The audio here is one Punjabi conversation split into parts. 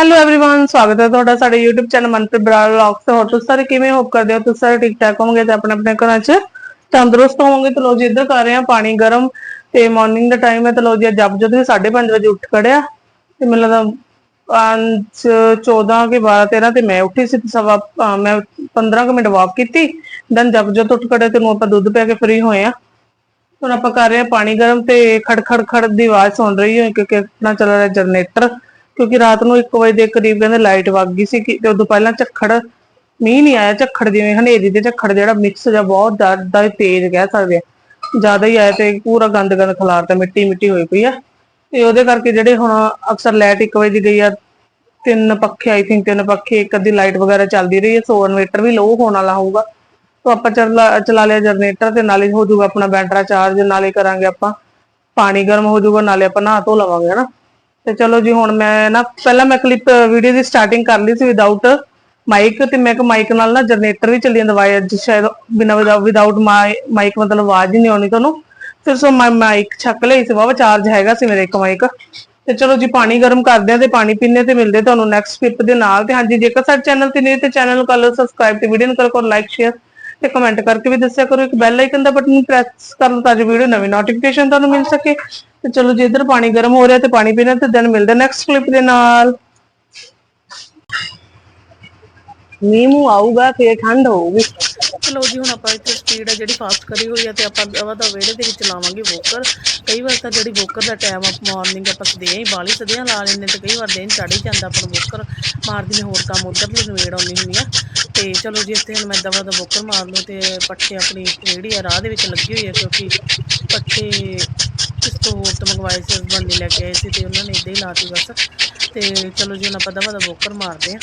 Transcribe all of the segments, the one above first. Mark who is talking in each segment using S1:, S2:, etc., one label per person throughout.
S1: ਹੈਲੋ एवरीवन ਸਵਾਗਤ ਹੈ ਤੁਹਾਡਾ ਸਾਡੇ YouTube channel Manpreet Brar vlogs ਤੇ ਹੋਰ ਤੁਸੀਂ ਸਾਰੇ ਕਿਵੇਂ ਹੋਪ ਕਰਦੇ ਹੋ ਤੁਸੀਂ ਸਾਰੇ ਠੀਕ ਠਾਕ ਹੋਵੋਗੇ ਤੇ ਆਪਣੇ ਆਪਣੇ ਘਰਾਂ 'ਚ ਤੰਦਰੁਸਤ ਹੋਵੋਗੇ ਤੇ ਲੋ ਜੀ ਇੱਧਰ ਕਰ ਰਹੇ ਆ ਪਾਣੀ ਗਰਮ ਤੇ ਮਾਰਨਿੰਗ ਦਾ ਟਾਈਮ ਹੈ ਤੇ ਲੋ ਜੀ ਅੱਜ ਜਦ ਜਦੋਂ 5:30 ਵਜੇ ਉੱਠ ਖੜਿਆ ਤੇ ਮੈਨੂੰ ਲੱਗਦਾ 5 14 ਕੇ 12 13 ਤੇ ਮੈਂ ਉੱਠੀ ਸੀ ਤੇ ਸਵਾ ਅਹ ਮੈਂ 15 ਕੁ ਮਿੰਟ ਵਾਕ ਕੀਤੀ ਦੈਨ ਜਦ ਜਦ ਉੱਠ ਖੜੇ ਤੇ ਨੂੰ ਆਪਾਂ ਦੁੱਧ ਪੀ ਕੇ ਫ੍ਰੀ ਹੋਏ ਆ ਹੁਣ ਆਪਾਂ ਕਰ ਰਹੇ ਆ ਪਾਣੀ ਗਰਮ ਤੇ ਖੜ ਖੜ ਖੜ ਦੀ ਆਵਾਜ਼ ਸੁਣ ਰਹੀ ਹੈ ਕਿਉਂਕਿ ਆਪਣਾ ਚੱਲ ਰਿਹਾ ਜਨਰੇਟਰ ਕਿਉਂਕਿ ਰਾਤ ਨੂੰ 1 ਵਜੇ ਦੇ ਕਰੀਬ ਕਹਿੰਦੇ ਲਾਈਟ ਵਗ ਗਈ ਸੀ ਕਿ ਤੇ ਉਦੋਂ ਪਹਿਲਾਂ ਝੱਖੜ, ਮੀਂਹ ਨਹੀਂ ਆਇਆ, ਝੱਖੜ ਜਿਵੇਂ ਹਨੇਰੀ ਦੇ ਝੱਖੜ ਜਿਹੜਾ ਮਿਕਸ ਜਿਹਾ ਬਹੁਤ ਜ਼ਿਆਦਾ ਤੇਜ਼ ਕਹਿ ਸਕਦੇ ਆ। ਜ਼ਿਆਦਾ ਹੀ ਆਇਆ ਤੇ ਪੂਰਾ ਗੰਦ ਗੰਦ ਖਲਾਰਤਾ ਮਿੱਟੀ ਮਿੱਟੀ ਹੋਈ ਪਈ ਆ। ਤੇ ਉਹਦੇ ਕਰਕੇ ਜਿਹੜੇ ਹੁਣ ਅਕਸਰ ਲਾਈਟ 1 ਵਜੇ ਦੀ ਗਈ ਆ, ਤਿੰਨ ਪੱਖੇ ਆਈ ਥਿੰਕ ਤਿੰਨ ਪੱਖੇ, ਇੱਕ ਅੱਧੀ ਲਾਈਟ ਵਗੈਰਾ ਚੱਲਦੀ ਰਹੀ ਹੈ ਸੋ ਇਨਵੇਟਰ ਵੀ ਲੋ ਹੋਣ ਵਾਲਾ ਹੋਊਗਾ। ਤਾਂ ਆਪਾਂ ਚਲਾ ਚਲਾ ਲਿਆ ਜਨਰੇਟਰ ਤੇ ਨਾਲੇ ਹੋ ਜਾਊਗਾ ਆਪਣਾ ਬੈਟਰਾ ਚਾਰਜ ਨਾਲੇ ਕਰਾਂਗੇ ਆਪਾਂ, ਪਾਣੀ ਗਰਮ ਹੋ ਜਾਊਗਾ, ਨਾਲੇ ਆਪਾਂ ਨਹਾ ਧੋ ਲਵਾਂਗੇ, ਹਨਾ। ਤੇ ਚਲੋ ਜੀ ਹੁਣ ਮੈਂ ਨਾ, ਪਹਿਲਾਂ ਮੈਂ ਕਲਿੱਪ ਵੀਡੀਓ ਦੀ ਸਟਾਰਟਿੰਗ ਕਰ ਲਈ ਸੀ ਵਿਦਆਊਟ ਮਾਈਕ ਤੇ ਮੈਂ ਕਿ ਮਾਈਕ ਨਾਲ ਨਾ ਜਨਰੇਟਰ ਵੀ ਚੱਲੀ ਜਾਂਦਾ ਵਾਇਰ ਸ਼ਾਇਦ ਬਿਨਾ ਵਿਦਆਊਟ ਮਾਈਕ ਮਤਲਬ ਆਵਾਜ਼ ਹੀ ਨਹੀਂ ਆਉਣੀ ਤੁਹਾਨੂੰ। ਫਿਰ ਸੋ ਮੈਂ ਮਾਈਕ ਛੱਕ ਲਈ ਸੀ ਬਾਬਾ ਚਾਰਜ ਹੈਗਾ ਸੀ ਮੇਰੇ ਇੱਕ ਮਾਈਕ ਤੇ ਚਲੋ ਜੀ ਪਾਣੀ ਗਰਮ ਕਰਦੇ ਆ ਤੇ ਪਾਣੀ ਪੀਣੇ ਤੇ ਮਿਲਦੇ ਤੁਹਾਨੂੰ ਨੈਕਸਟ ਕਲਿੱਪ ਦੇ ਨਾਲ। ਤੇ ਹਾਂਜੀ, ਜੇਕਰ ਸਾਡੇ ਚੈਨਲ ਤੇ ਨਹੀਂ ਤੇ ਚੈਨਲ ਨੂੰ ਕਰ ਲਓ ਸਬਸਕ੍ਰਾਈਬ ਤੇ ਵੀਡੀਓ ਨੂੰ ਕਰੋ ਲਾਈਕ ਸ਼ੇਅਰ ਤੇ ਕਮੈਂਟ ਕਰਕੇ ਵੀ ਦੱਸਿਆ ਕਰੋ, ਇੱਕ ਬੈਲ ਆਈਕਨ ਦਾ ਬਟਨ ਪ੍ਰੈਸ ਕਰ ਲਓ ਤਾਂ ਜੋ ਵੀਡੀਓ ਨਵੀਂ ਨੋਟੀਫਿਕੇਸ਼ਨ ਤੁਹਾਨੂੰ ਮਿਲ ਸਕੇ। ਤੇ ਚਲੋ ਜੇ ਇੱਧਰ ਪਾਣੀ ਗਰਮ ਹੋ ਰਿਹਾ ਤੇ ਪਾਣੀ ਪੀਣਾ ਤੇ ਦਿਨ ਮਿਲਦੇ ਨੈਕਸਟ ਕਲਿੱਪ ਦੇ ਨਾਲ। ਮੀਂਹ ਮੂੰਹ ਆਊਗਾ, ਫੇਰ ਠੰਡ ਹੋਊਗੀ।
S2: ਚਲੋ ਜੀ, ਹੁਣ ਆਪਾਂ ਇੱਥੇ ਸਪੀਡ ਹੈ ਜਿਹੜੀ ਫਾਸਟ ਕਰੀ ਹੋਈ ਹੈ ਤੇ ਆਪਾਂ ਦਵਾ ਦਾ ਵਿਹੜੇ ਦੇ ਵਿੱਚ ਲਾਵਾਂਗੇ ਵੋਕਰ ਕਈ ਵਾਰ ਤਾਂ ਜਿਹੜੀ ਵੋਕਰ ਦਾ ਟਾਈਮ ਆ ਮਾਰਨਿੰਗ ਆਪਾਂ ਸਦਿਆਂ ਹੀ ਬਾਲੀ ਸਦਿਆਂ ਲਾ ਲੈਂਦੇ ਤੇ ਕਈ ਵਾਰ ਦਿਨ ਚੜ੍ਹ ਹੀ ਜਾਂਦਾ ਆਪਾਂ ਨੂੰ ਵੋਕਰ ਮਾਰਦੀ ਨੇ ਹੋਰ ਕੰਮ, ਉਧਰ ਵੀ ਨਵੇੜ ਆਉਣੀ ਹੁੰਦੀ ਆ। ਤੇ ਚਲੋ ਜੀ, ਇੱਥੇ ਹੁਣ ਮੈਂ ਦਵਾ ਦਾ ਵੋਕਰ ਮਾਰ ਲਓ ਤੇ ਪੱਠੇ ਆਪਣੀ ਜਿਹੜੀ ਆ, ਰਾਹ ਦੇ ਵਿੱਚ ਲੱਗੀ ਹੋਈ ਹੈ ਕਿਉਂਕਿ ਪੱਠੇ ਕਿਸ ਤੋਂ ਹੋਰ ਤੋਂ ਮੰਗਵਾਏ ਸੀ ਬੰਦੇ ਲੈ ਕੇ ਆਏ ਸੀ, ਤੇ ਉਹਨਾਂ ਨੇ ਇਦਾਂ ਹੀ ਲਾਤੀ ਬਸ। ਤੇ ਚਲੋ ਜੀ, ਹੁਣ ਆਪਾਂ ਦਵਾ ਦਾ ਵੋਕਰ ਮਾਰਦੇ ਆ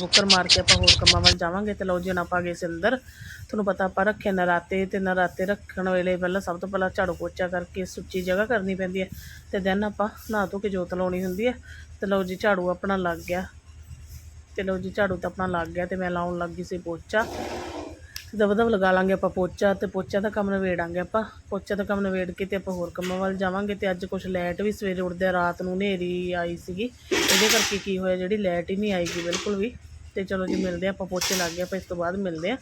S2: ਬੁੱਕਰ ਮਾਰ ਕੇ ਆਪਾਂ ਹੋਰ ਕੰਮਾਂ ਵੱਲ ਜਾਵਾਂਗੇ ਤੇ ਲਓ ਜੀ ਹੁਣ ਆਪਾਂ ਗਏ ਸੀ ਅੰਦਰ। ਤੁਹਾਨੂੰ ਪਤਾ ਆਪਾਂ ਰੱਖੇ ਨਰਾਤੇ ਤੇ ਨਰਾਤੇ ਰੱਖਣ ਵੇਲੇ ਪਹਿਲਾਂ ਸਭ ਤੋਂ ਪਹਿਲਾਂ ਝਾੜੂ ਪੋਚਾ ਕਰਕੇ ਸੁੱਚੀ ਜਗ੍ਹਾ ਕਰਨੀ ਪੈਂਦੀ ਹੈ ਤੇ ਦੈਨ ਆਪਾਂ ਨਹਾ ਧੋ ਕੇ ਜੋਤ ਲਾਉਣੀ ਹੁੰਦੀ ਹੈ ਤੇ ਲਓ ਜੀ ਝਾੜੂ ਆਪਣਾ ਲੱਗ ਗਿਆ। ਤੇ ਲਓ ਜੀ ਝਾੜੂ ਤਾਂ ਆਪਣਾ ਲੱਗ ਗਿਆ ਤੇ ਮੈਂ ਲਾਉਣ ਲੱਗੀ ਸੀ ਪੋਚਾ। ਦਬ ਦਬ ਲਗਾ ਲਾਂਗੇ ਆਪਾਂ ਪੋਚਾ ਤੇ ਪੋਚਾ ਦਾ ਕੰਮ ਨਵੇੜਾਂਗੇ ਆਪਾਂ। ਪੋਚਾ ਦਾ ਕੰਮ ਨਵੇੜ ਕੇ ਤੇ ਆਪਾਂ ਹੋਰ ਕੰਮਾਂ ਵੱਲ ਜਾਵਾਂਗੇ ਤੇ ਅੱਜ ਕੁਝ ਲਾਈਟ ਵੀ ਸਵੇਰੇ ਉੱਠਦੇ ਰਾਤ ਨੂੰ ਹਨੇਰੀ ਆਈ ਸੀਗੀ। ਇਹਦੇ ਕਰਕੇ ਕੀ ਹੋਇਆ, ਜਿਹੜੀ ਲਾਈਟ ਹੀ ਨਹੀਂ ਆਈਗੀ ਬਿਲਕੁਲ ਵੀ। ਤੇ ਚਲੋ ਜੀ ਮਿਲਦੇ ਆ ਆਪਾਂ ਪੋਚੇ ਲੱਗ ਗਏ ਆਪਾਂ ਇਸ ਤੋਂ ਬਾਅਦ ਮਿਲਦੇ ਆ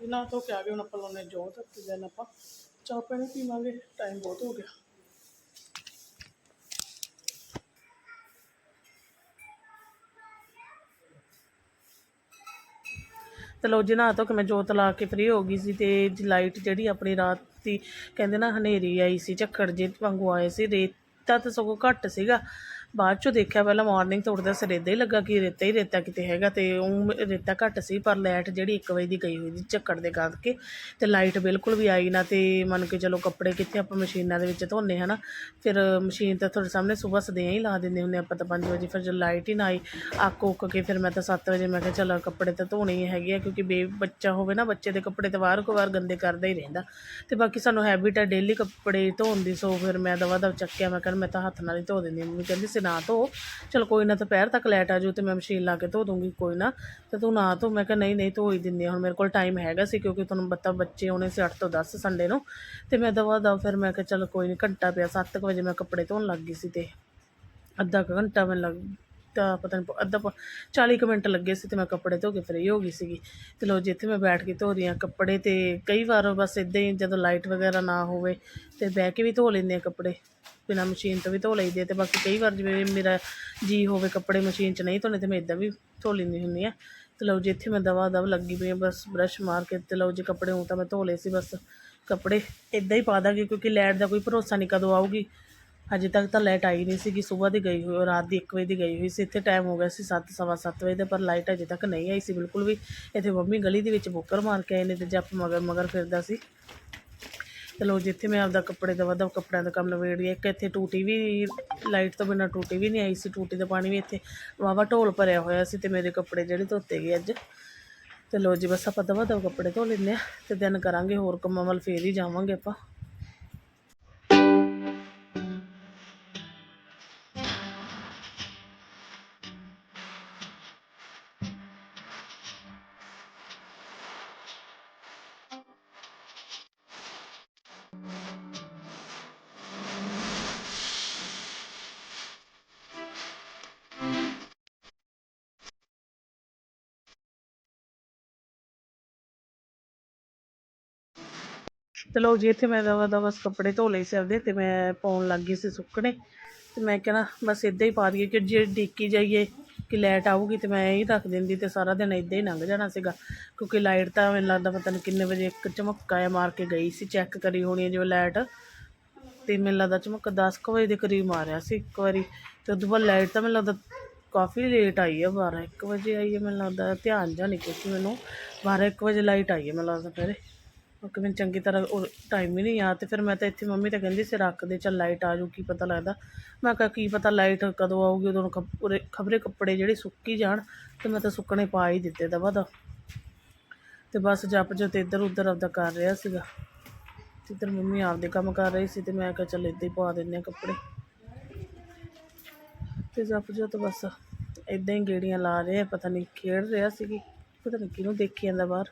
S2: ਬਿਨਾਂ ਤੋਂ ਕਿਆ ਗਏ ਹੁਣ ਆਪਾਂ ਲਾਉਣੇ ਜੋਤ ਤੇ ਜਨ ਆਪਾਂ ਚਾਹ ਪਾਣੀ ਪੀਵਾਂਗੇ ਟਾਈਮ ਬਹੁਤ ਹੋ ਗਿਆ। ਤੇ ਲੋ ਜੀ ਧੋ ਕੇ ਮੈਂ ਜੋਤ ਲਾ ਕੇ ਫ੍ਰੀ ਹੋ ਗਈ ਸੀ ਤੇ ਲਾਈਟ ਜਿਹੜੀ ਆਪਣੀ ਰਾਤ ਦੀ ਕਹਿੰਦੇ ਨਾ ਹਨੇਰੀ ਆਈ ਸੀ ਝੱਖੜ ਜੇ ਵਾਂਗੂ ਆਏ ਸੀ ਰੇਤਾ ਤਾਂ ਸਗੋਂ ਘੱਟ ਸੀਗਾ। ਬਾਅਦ ਚੋਂ ਦੇਖਿਆ ਪਹਿਲਾਂ ਮਾਰਨਿੰਗ ਤੋਂ ਉੱਠਦਾ ਸਿਰ ਏਦਾਂ ਹੀ ਲੱਗਾ ਕਿ ਰੇਤਾ ਹੀ ਰੇਤਾ ਕਿਤੇ ਹੈਗਾ ਤੇ ਉਹ ਰੇਤਾ ਘੱਟ ਸੀ, ਪਰ ਲਾਈਟ ਜਿਹੜੀ 1 ਵਜੇ ਦੀ ਗਈ ਹੋਈ ਸੀ ਝੱਕੜ ਦੇ ਕਰਕੇ ਤੇ ਲਾਈਟ ਬਿਲਕੁਲ ਵੀ ਆਈ ਨਾ ਤੇ ਮੰਨ ਕੇ ਚਲੋ ਕੱਪੜੇ ਕਿੱਥੇ ਆਪਾਂ ਮਸ਼ੀਨਾਂ ਦੇ ਵਿੱਚ ਧੋਨੇ ਹਨਾ, ਫਿਰ ਮਸ਼ੀਨ ਤਾਂ ਤੁਹਾਡੇ ਸਾਹਮਣੇ ਸਵੇਰ ਸਦਿਆਂ ਹੀ ਲਾ ਦਿੰਦੇ ਹੁੰਦੇ ਆਪਾਂ ਤਾਂ 5 ਵਜੇ ਫਿਰ ਜਦ ਲਾਈਟ ਹੀ ਨਾ ਆਈ, ਅੱਕ ਉੱਕ ਕੇ ਫਿਰ ਮੈਂ ਤਾਂ 7 ਵਜੇ ਮੈਂ ਕਿਹਾ ਚਲ ਕੱਪੜੇ ਤਾਂ ਧੋਣੇ ਹੀ ਹੈਗੇ ਆ, ਕਿਉਂਕਿ ਬੇ ਬੱਚਾ ਹੋਵੇ ਨਾ, ਬੱਚੇ ਦੇ ਕੱਪੜੇ ਤਾਂ ਵਾਰ ਕੋ ਵਾਰ ਗੰਦੇ ਕਰਦਾ ਹੀ ਰਹਿੰਦਾ ਤੇ ਬਾਕੀ ਸਾਨੂੰ ਹੈਬਿਟ ਹੈ ਡੇਲੀ ਕੱਪੜੇ ਧੋਣ ਦੀ, ਸੋ ਫਿਰ ਮੈਂ ਦਵਾ ਦਵ ਚੱਕਿਆ, ਮੈਂ ਕਹਿੰਦਾ ਮੈਂ ਤਾਂ ਹੱਥ ਨਾਲ ਹੀ ਧੋ ਦਿੰਦੀ ਹਾਂ। ਮੰਮੀ ਕਹਿੰਦੀ ਸੀ ਨਾ ਧੋ। ਚਲ ਕੋਈ ਨਾ, ਦੁਪਹਿਰ ਤੱਕ ਲੈਟ ਆ ਜੂ ਤੇ ਮੈਂ ਮਸ਼ੀਨ ਲਾ ਕੇ ਧੋ ਦੂੰਗੀ, ਕੋਈ ਨਾ। ਤੇ ਤੂੰ ਨਾ ਧੋ। ਮੈਂ ਕਿਹਾ ਨਹੀਂ ਨਹੀਂ ਧੋ ਹੀ ਦਿੰਦੀ ਹਾਂ ਹੁਣ ਮੇਰੇ ਕੋਲ ਟਾਈਮ ਹੈਗਾ ਸੀ ਕਿਉਂਕਿ ਤੁਹਾਨੂੰ ਬੱਤਾ ਬੱਚੇ ਹੋਣੇ ਸੀ 8 ਤੋਂ 10 ਸੰਡੇ ਨੂੰ। ਤੇ ਮੈਂ ਦਵਾ ਦਵ ਫਿਰ ਮੈਂ ਕਿਹਾ ਚਲ ਕੋਈ ਨਹੀਂ ਘੰਟਾ ਪਿਆ 7 ਵਜੇ ਮੈਂ ਕੱਪੜੇ ਧੋਣ ਲੱਗ ਗਈ ਸੀ ਤੇ ਅੱਧਾ ਕੁ ਘੰਟਾ ਮੈਨੂੰ ਲੱਗ ਤਾਂ ਪਤਾ ਨਹੀਂ ਅੱਧਾ ਪ- 40 ਕੁ ਮਿੰਟ ਲੱਗੇ ਸੀ ਤੇ ਮੈਂ ਕੱਪੜੇ ਧੋ ਕੇ ਫਰੀ ਹੋ ਗਈ ਸੀਗੀ। ਤੇ ਲੋ ਜਿੱਥੇ ਮੈਂ ਬੈਠ ਕੇ ਧੋ ਰਹੀ ਹਾਂ ਕੱਪੜੇ ਤੇ ਕਈ ਵਾਰ ਬਸ ਇਦਾਂ ਹੀ ਜਦੋਂ ਲਾਈਟ ਵਗੈਰਾ ਨਾ ਹੋਵੇ ਤੇ ਬਹਿ ਕੇ ਵੀ ਧੋ ਲੈਂਦੇ ਆ ਕੱਪੜੇ। ਬਿਨਾਂ ਮਸ਼ੀਨ ਤੋਂ ਵੀ ਧੋ ਲਈਦੇ ਆ ਤੇ ਬਾਕੀ ਕਈ ਵਾਰ ਜਿਵੇਂ ਮੇਰਾ ਜੀ ਹੋਵੇ ਕੱਪੜੇ ਮਸ਼ੀਨ 'ਚ ਨਹੀਂ ਧੋਣੇ ਤੇ ਮੈਂ ਇਦਾਂ ਵੀ ਧੋ ਲੈਂਦੀ ਹੁੰਦੀ ਆ ਤੇ ਲਓ ਜੀ, ਇੱਥੇ ਮੈਂ ਦਵਾ ਦਵ ਲੱਗੀ ਪਈ ਆ ਬਸ ਬ੍ਰਸ਼ ਮਾਰ ਕੇ ਤੇ ਲਓ ਜੀ ਕੱਪੜੇ ਹੁਣ ਤਾਂ ਮੈਂ ਧੋ ਲਏ ਸੀ, ਬਸ ਕੱਪੜੇ ਇਦਾਂ ਹੀ ਪਾ ਦਾਂਗੀ ਕਿਉਂਕਿ ਲਾਈਟ ਦਾ ਕੋਈ ਭਰੋਸਾ ਨਹੀਂ ਕਦੋਂ ਆਊਗੀ। ਅਜੇ ਤੱਕ ਤਾਂ ਲਾਈਟ ਆਈ ਨਹੀਂ ਸੀਗੀ, ਸਵੇਰ ਦੀ ਗਈ ਹੋਈ, ਰਾਤ ਦੀ 1 ਵਜੇ ਦੀ ਗਈ ਹੋਈ ਸੀ, ਇੱਥੇ ਟਾਈਮ ਹੋ ਗਿਆ ਸੀ 7 ਸਵਾ ਸੱਤ ਵਜੇ ਦੇ ਪਰ ਲਾਈਟ ਅਜੇ ਤੱਕ ਨਹੀਂ ਆਈ ਸੀ ਬਿਲਕੁਲ ਵੀ। ਇੱਥੇ ਮੰਮੀ ਗਲੀ ਦੇ ਵਿੱਚ ਬੋਕਰ ਮਾਰ ਕੇ ਆਏ ਨੇ ਤੇ ਜੱਪ ਮਗਰ ਮਗਰ ਫਿਰਦਾ ਸੀ। ਤੇ ਲੋ ਜਿੱਥੇ ਮੈਂ ਆਪਦਾ ਕੱਪੜੇ ਦਾ ਵਧਾ ਕੱਪੜਿਆਂ ਦਾ ਕੰਮ ਨਵੇੜੀ ਇੱਕ ਇੱਥੇ ਟੂਟੀ ਵੀ ਲਾਈਟ ਤੋਂ ਬਿਨਾਂ ਟੂਟੀ ਵੀ ਨਹੀਂ ਆਈ ਸੀ, ਟੂਟੀ ਦਾ ਪਾਣੀ ਵੀ ਇੱਥੇ ਵਾਵਾ ਢੋਲ ਭਰਿਆ ਹੋਇਆ ਸੀ ਤੇ ਮੇਰੇ ਕੱਪੜੇ ਜਿਹੜੇ ਧੋਤੇ ਗਏ ਅੱਜ। ਤੇ ਲੋ ਜੀ, ਬਸ ਆਪਾਂ ਦਵਾ ਦਵ ਕੱਪੜੇ ਧੋ ਲੈਂਦੇ ਆ ਤੇ ਦਿਨ ਕਰਾਂਗੇ ਹੋਰ ਕੰਮਾਂ ਵੱਲ ਫੇਰ ਹੀ ਜਾਵਾਂਗੇ ਆਪਾਂ। ਤੇ ਲਓ ਜੀ, ਇੱਥੇ ਮੈਂ ਦਵਾ ਦਵਾ ਬਸ ਕੱਪੜੇ ਧੋ ਲਏ ਸੀ ਆਪਦੇ ਤੇ ਮੈਂ ਪਾਉਣ ਲੱਗ ਗਈ ਸੀ ਸੁੱਕਣੇ ਤੇ ਮੈਂ ਕਿਹਾ ਬਸ ਇਦਾਂ ਹੀ ਪਾ ਦਈਏ ਕਿ ਜੇ ਡੀਕੀ ਜਾਈਏ। ਕਿ ਲਾਈਟ ਆਊਗੀ ਤੇ ਮੈਂ ਇਹ ਰੱਖ ਦਿੰਦੀ ਤੇ ਸਾਰਾ ਦਿਨ ਇਦਾਂ ਹੀ ਲੰਘ ਜਾਣਾ ਸੀਗਾ। ਕਿਉਂਕਿ ਲਾਈਟ ਤਾਂ ਮੈਨੂੰ ਲੱਗਦਾ ਪਤਾ ਨਹੀਂ ਕਿੰਨੇ ਵਜੇ ਇੱਕ ਝਮੱਕਾ ਆ ਮਾਰ ਕੇ ਗਈ ਸੀ, ਚੈੱਕ ਕਰੀ ਹੋਣੀ ਹੈ ਜਿਵੇਂ ਲਾਈਟ। ਤੇ ਮੈਨੂੰ ਲੱਗਦਾ ਝਮੱਕਾ 10 ਕੁ ਵਜੇ ਦੇ ਕਰੀਬ ਮਾਰਿਆ ਸੀ ਇੱਕ ਵਾਰੀ। ਤੇ ਉਦੋਂ ਬਾਅਦ ਲਾਈਟ ਤਾਂ ਮੈਨੂੰ ਲੱਗਦਾ ਕਾਫੀ ਲੇਟ ਆਈ ਹੈ 12 1 ਵਜੇ ਆਈ ਹੈ ਮੈਨੂੰ ਲੱਗਦਾ ਧਿਆਨ ਜਾਂ ਨਹੀਂ ਕਿਉਂਕਿ ਮੈਨੂੰ 12 1 ਵਜੇ ਲਾਈਟ ਆਈ ਹੈ ਮੈਨੂੰ ਲੱਗਦਾ ਫਿਰ ਕਿਉਂਕਿ ਮੈਨੂੰ ਚੰਗੀ ਤਰ੍ਹਾਂ ਉਹ ਟਾਈਮ ਹੀ ਨਹੀਂ ਯਾਦ ਤੇ ਫਿਰ ਮੈਂ ਤਾਂ ਇੱਥੇ ਮੰਮੀ ਤਾਂ ਕਹਿੰਦੀ ਸੀ ਰੱਖ ਦੇ, ਚੱਲ ਲਾਈਟ ਆ ਜੂ ਕੀ ਪਤਾ ਲੱਗਦਾ। ਮੈਂ ਕਿਹਾ, ਕੀ ਪਤਾ ਲਾਈਟ ਕਦੋਂ ਆਊਗੀ, ਉਦੋਂ ਖਬਰੇ ਖਬਰੇ ਕੱਪੜੇ ਜਿਹੜੇ ਸੁੱਕੀ ਜਾਣ ਤੇ ਮੈਂ ਤਾਂ ਸੁੱਕਣੇ ਪਾ ਹੀ ਦਿੱਤੇ ਦਵਾ ਦਾ। ਤੇ ਬਸ ਜਪ ਜੋ ਤੇ ਇੱਧਰ ਉੱਧਰ ਆਪਦਾ ਕਰ ਰਿਹਾ ਸੀਗਾ। ਤੇ ਇੱਧਰ ਮੰਮੀ ਆਪਦੇ ਕੰਮ ਕਰ ਰਹੀ ਸੀ ਤੇ ਮੈਂ ਕਿਹਾ, ਚੱਲ ਇੱਦਾਂ ਹੀ ਪਾ ਦਿੰਦੇ ਆ ਕੱਪੜੇ। ਤੇ ਜਪ ਜੋ ਤਾਂ ਬਸ ਇਦਾਂ ਹੀ ਗੇੜੀਆਂ ਲਾ ਰਿਹਾ, ਪਤਾ ਨਹੀਂ ਖੇਡ ਰਿਹਾ ਸੀਗੀ ਪਤਾ ਨਹੀਂ ਕਿਹਨੂੰ ਦੇਖੀ ਜਾਂਦਾ ਬਾਹਰ।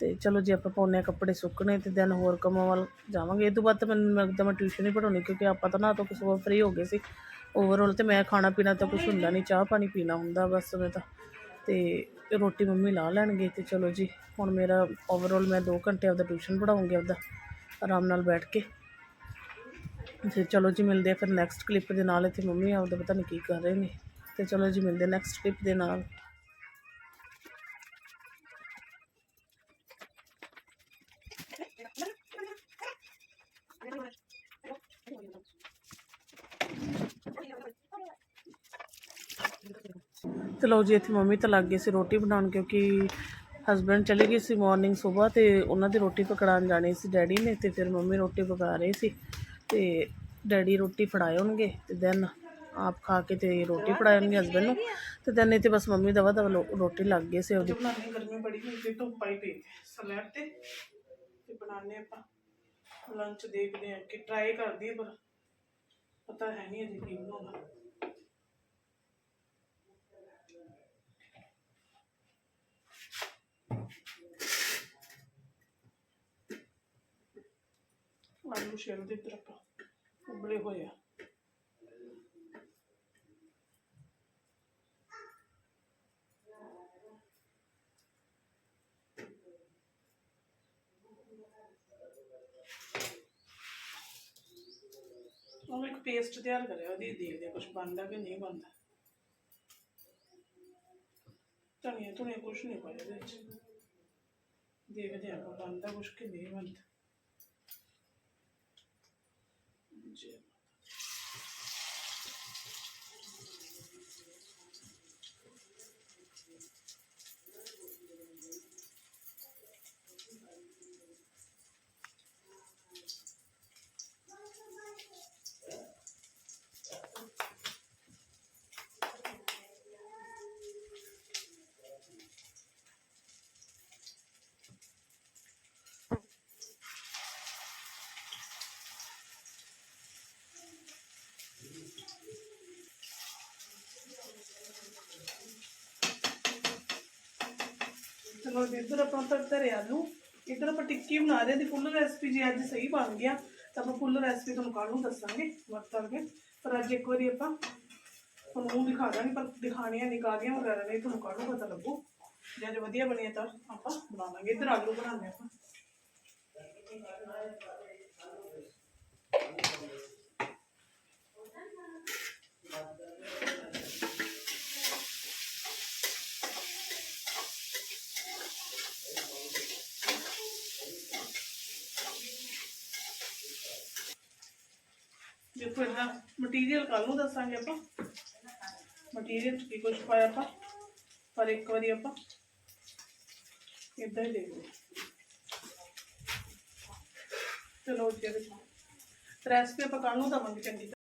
S2: ਤੇ ਚਲੋ ਜੇ ਆਪਾਂ ਪਾਉਂਦੇ ਹਾਂ ਕੱਪੜੇ ਸੁੱਕਣੇ ਤੇ ਦਿਨ ਹੋਰ ਕੰਮਾਂ ਵੱਲ ਜਾਵਾਂਗੇ। ਇਹ ਤੋਂ ਬਾਅਦ ਤਾਂ ਮੈਨੂੰ ਲੱਗਦਾ ਮੈਂ ਟਿਊਸ਼ਨ ਹੀ ਪੜਾਉਣੀ ਕਿਉਂਕਿ ਆਪਾਂ ਤਾਂ ਨਾ ਤੋਂ ਕਿਸੇ ਵਾਰ ਫ੍ਰੀ ਹੋ ਗਏ ਸੀ। ਓਵਰਆਲ ਤੇ ਮੈਂ ਖਾਣਾ ਪੀਣਾ ਤਾਂ ਕੁਝ ਹੁੰਦਾ ਨਹੀਂ, ਚਾਹ ਪਾਣੀ ਪੀਣਾ ਹੁੰਦਾ ਬਸ ਮੈਂ ਤਾਂ। ਤੇ ਰੋਟੀ ਮੰਮੀ ਲਾ ਲੈਣਗੇ ਤੇ ਚਲੋ ਜੀ, ਹੁਣ ਮੇਰਾ ਓਵਰਆਲ ਮੈਂ 2 ਘੰਟੇ ਆਪਦਾ ਟਿਊਸ਼ਨ ਪੜਾਉਂਗੀ ਆਪਦਾ, ਆਰਾਮ ਨਾਲ ਬੈਠ ਕੇ। ਤੇ ਚਲੋ ਜੀ ਮਿਲਦੇ ਆ ਫਿਰ ਨੈਕਸਟ ਕਲਿੱਪ ਦੇ ਨਾਲ, ਇੱਥੇ ਮੰਮੀ ਆਪਦਾ ਪਤਾ ਨਹੀਂ ਕੀ ਕਰ ਰਹੇ ਨੇ। ਤੇ ਚਲੋ ਜੀ ਮਿਲਦੇ ਨੈਕਸਟ ਕਲਿੱਪ ਦੇ ਨਾਲ। ਲਓ ਜੀ, ਇੱਥੇ ਮੰਮੀ ਤਾਂ ਲੱਗ ਗਈ ਸੀ ਰੋਟੀ ਬਣਾਉਣ ਕਿਉਂਕਿ ਹਸਬੰਡ ਚਲੇ ਗਏ ਸੀ ਮਾਰਨਿੰਗ ਸਵੇਰ ਤੇ ਉਹਨਾਂ ਦੀ ਰੋਟੀ ਪਕੜਾਉਣ ਜਾਣੀ ਸੀ, ਡੈਡੀ ਨੇ ਤੇ ਫਿਰ ਮੰਮੀ ਰੋਟੀ ਪਕਾ ਰਹੇ ਸੀ ਤੇ ਡੈਡੀ ਰੋਟੀ ਫੜਾਏ ਹੋਣਗੇ ਤੇ ਦੈਨ ਆਪ ਖਾ ਕੇ ਤੇ ਰੋਟੀ ਫੜਾਉਣਗੇ ਹਸਬੰਡ ਨੂੰ ਤੇ ਦੈਨ ਇੱਥੇ ਬਸ ਮੰਮੀ ਦਵਾ ਦਵਾ ਰੋਟੀ ਲੱਗ ਗਈ ਸੀ ਉਹਦੀ। ਬਣਾਉਣੀ ਗਰਮੀ ਬੜੀ ਹੋਈ ਤੇ ਧੁੱਪ ਆਈ ਪਈ ਸਲੈਬ ਤੇ ਤੇ ਬਣਾਉਣੇ ਆਪਾਂ। ਲੰਚ ਦੇਖਦੇ ਆ ਕਿ ਟਰਾਈ ਕਰਦੀ ਪਰ ਪਤਾ ਹੈ ਨਹੀਂ ਅਜੇ ਕੀ ਬਣਾਉਣਾ। ਆਲੂ ਸ਼ੇਰ ਦੇ ਇੱਧਰ ਆਪਾਂ ਉਬਲੇ ਹੋਏ ਆ। ਉਹ ਇੱਕ ਪੇਸਟ ਤਿਆਰ ਕਰਿਆ ਉਹਦੀ ਦੇਖਦੇ ਆ ਕੁਝ ਬਣਦਾ ਕਿ ਨਹੀਂ ਬਣਦਾ। ਧਨੀਆ ਧੁਨੀਆ ਕੁਝ ਨਹੀਂ ਪਾਇਆ ਇਹਦੇ ਵਿੱਚ। ਦੇਖਦੇ ਆ ਬਣਦਾ ਕੁਝ ਕਿ ਨਹੀਂ ਬਣਦਾ। ਚਲੋ ਜੀ, ਇੱਧਰ ਆਪਾਂ ਤਰ ਧਰੇ ਆਲੂ ਆਪਾਂ ਟਿੱਕੀ ਬਣਾ ਰਹੇ ਦੀ ਫੁੱਲ ਰੈਸਪੀ ਜੀ ਅੱਜ ਸਹੀ ਬਣ ਗਿਆ ਤਾਂ ਆਪਾਂ ਫੁੱਲ ਰੈਸਪੀ ਤੁਹਾਨੂੰ ਕੱਲ੍ਹ ਨੂੰ ਦੱਸਾਂਗੇ ਵਰਤਾਂਗੇ ਪਰ ਅੱਜ ਇੱਕ ਵਾਰੀ ਆਪਾਂ ਤੁਹਾਨੂੰ ਉਹ ਦਿਖਾ ਦਾਂਗੇ ਪਰ ਦਿਖਾਣੀਆਂ ਨਿਕਾਲੀਆਂ ਵਗੈਰਾ ਨਹੀਂ ਤੁਹਾਨੂੰ ਕੱਲ੍ਹ ਨੂੰ ਪਤਾ ਲੱਗੂ। ਜੇ ਅੱਜ ਵਧੀਆ ਬਣਿਆ ਤਾਂ ਆਪਾਂ ਬਣਾ ਲਾਂਗੇ ਇੱਧਰ ਆਲੂ ਬਣਾਉਂਦੇ ਆਪਾਂ। ਦੇਖੋ ਇਹਦਾ ਮਟੀਰੀਅਲ ਕੱਲ ਨੂੰ ਦੱਸਾਂਗੇ ਆਪਾਂ। ਮਟੀਰੀਅਲ ਕੀ ਕੁਝ ਪਾਇਆ ਆਪਾਂ, ਪਰ ਇੱਕ ਵਾਰੀ ਆਪਾਂ ਇਦਾਂ ਹੀ ਦੇਖਦੇ ਚਲੋ ਜੀ ਰੈਸਪੀ ਆਪਾਂ ਕੱਲ ਨੂੰ ਦਵਾਂਗੇ ਚੰਗੀ ਤਰ੍ਹਾਂ।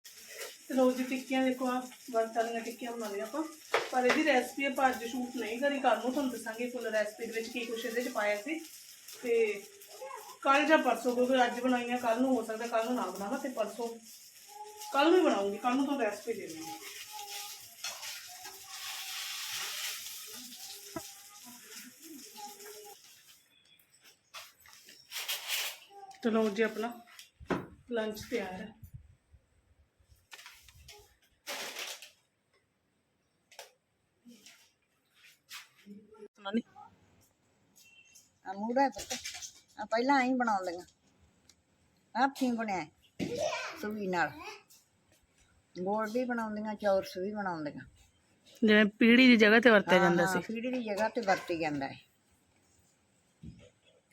S2: ਚਲੋ ਜੀ, ਟਿੱਕੀਆਂ ਦੇਖੋ ਆ ਵਰਤ ਵਾਲੀਆਂ ਟਿੱਕੀਆਂ ਬਣਾ ਲਈਆਂ ਆਪਾਂ। ਪਰ ਇਹਦੀ ਰੈਸਪੀ ਆਪਾਂ ਅੱਜ ਸ਼ੂਟ ਨਹੀਂ ਕਰੀ ਕੱਲ ਨੂੰ ਤੁਹਾਨੂੰ ਦੱਸਾਂਗੇ ਫੁੱਲ ਰੈਸਪੀ ਦੇ ਵਿੱਚ ਕੀ ਕੁਝ ਇਹਦੇ ਚ ਪਾਇਆ ਸੀ। ਤੇ ਕੱਲ ਜਾਂ ਪਰਸੋਂ, ਕਿਉਂਕਿ ਅੱਜ ਬਣਾਈਆਂ ਕੱਲ ਨੂੰ ਹੋ ਸਕਦਾ ਕੱਲ ਨੂੰ ਨਾ ਬਣਾਵਾਂ ਤੇ ਪਰਸੋਂ ਕੱਲ ਨੂੰ ਹੀ ਬਣਾਉਂਗੀ ਕੱਲ ਨੂੰ ਤੁਹਾਨੂੰ ਰੈਸਪੀ ਦੇ ਦੇਵਾਂਗੀ ਚਲੋ ਜੀ ਆਪਣਾ ਲੰਚ ਤਿਆਰ ਹੈ। ਸੁਣਾ ਨੀ।
S3: ਅਮੂੜਾ ਪੁੱਤ ਆ ਪਹਿਲਾਂ ਐਂ ਬਣਾਉਂਦੀਆਂ ਹੱਥੀਂ ਬਣਿਆ ਸੂਈ ਨਾਲ। ਗੋਲ ਵੀ ਬਣਾਉਂਦੀਆਂ ਚੌਰਸ ਵੀ ਬਣਾਉਂਦੀਆਂ।
S2: ਜਿਵੇਂ ਪੀੜੀ ਦੀ ਜਗ੍ਹਾ ਤੇ ਵਰਤਿਆ ਜਾਂਦਾ ਸੀ।
S3: ਪੀੜੀ ਦੀ ਜਗ੍ਹਾ ਤੇ ਵਰਤੀ ਜਾਂਦਾ ਹੈ।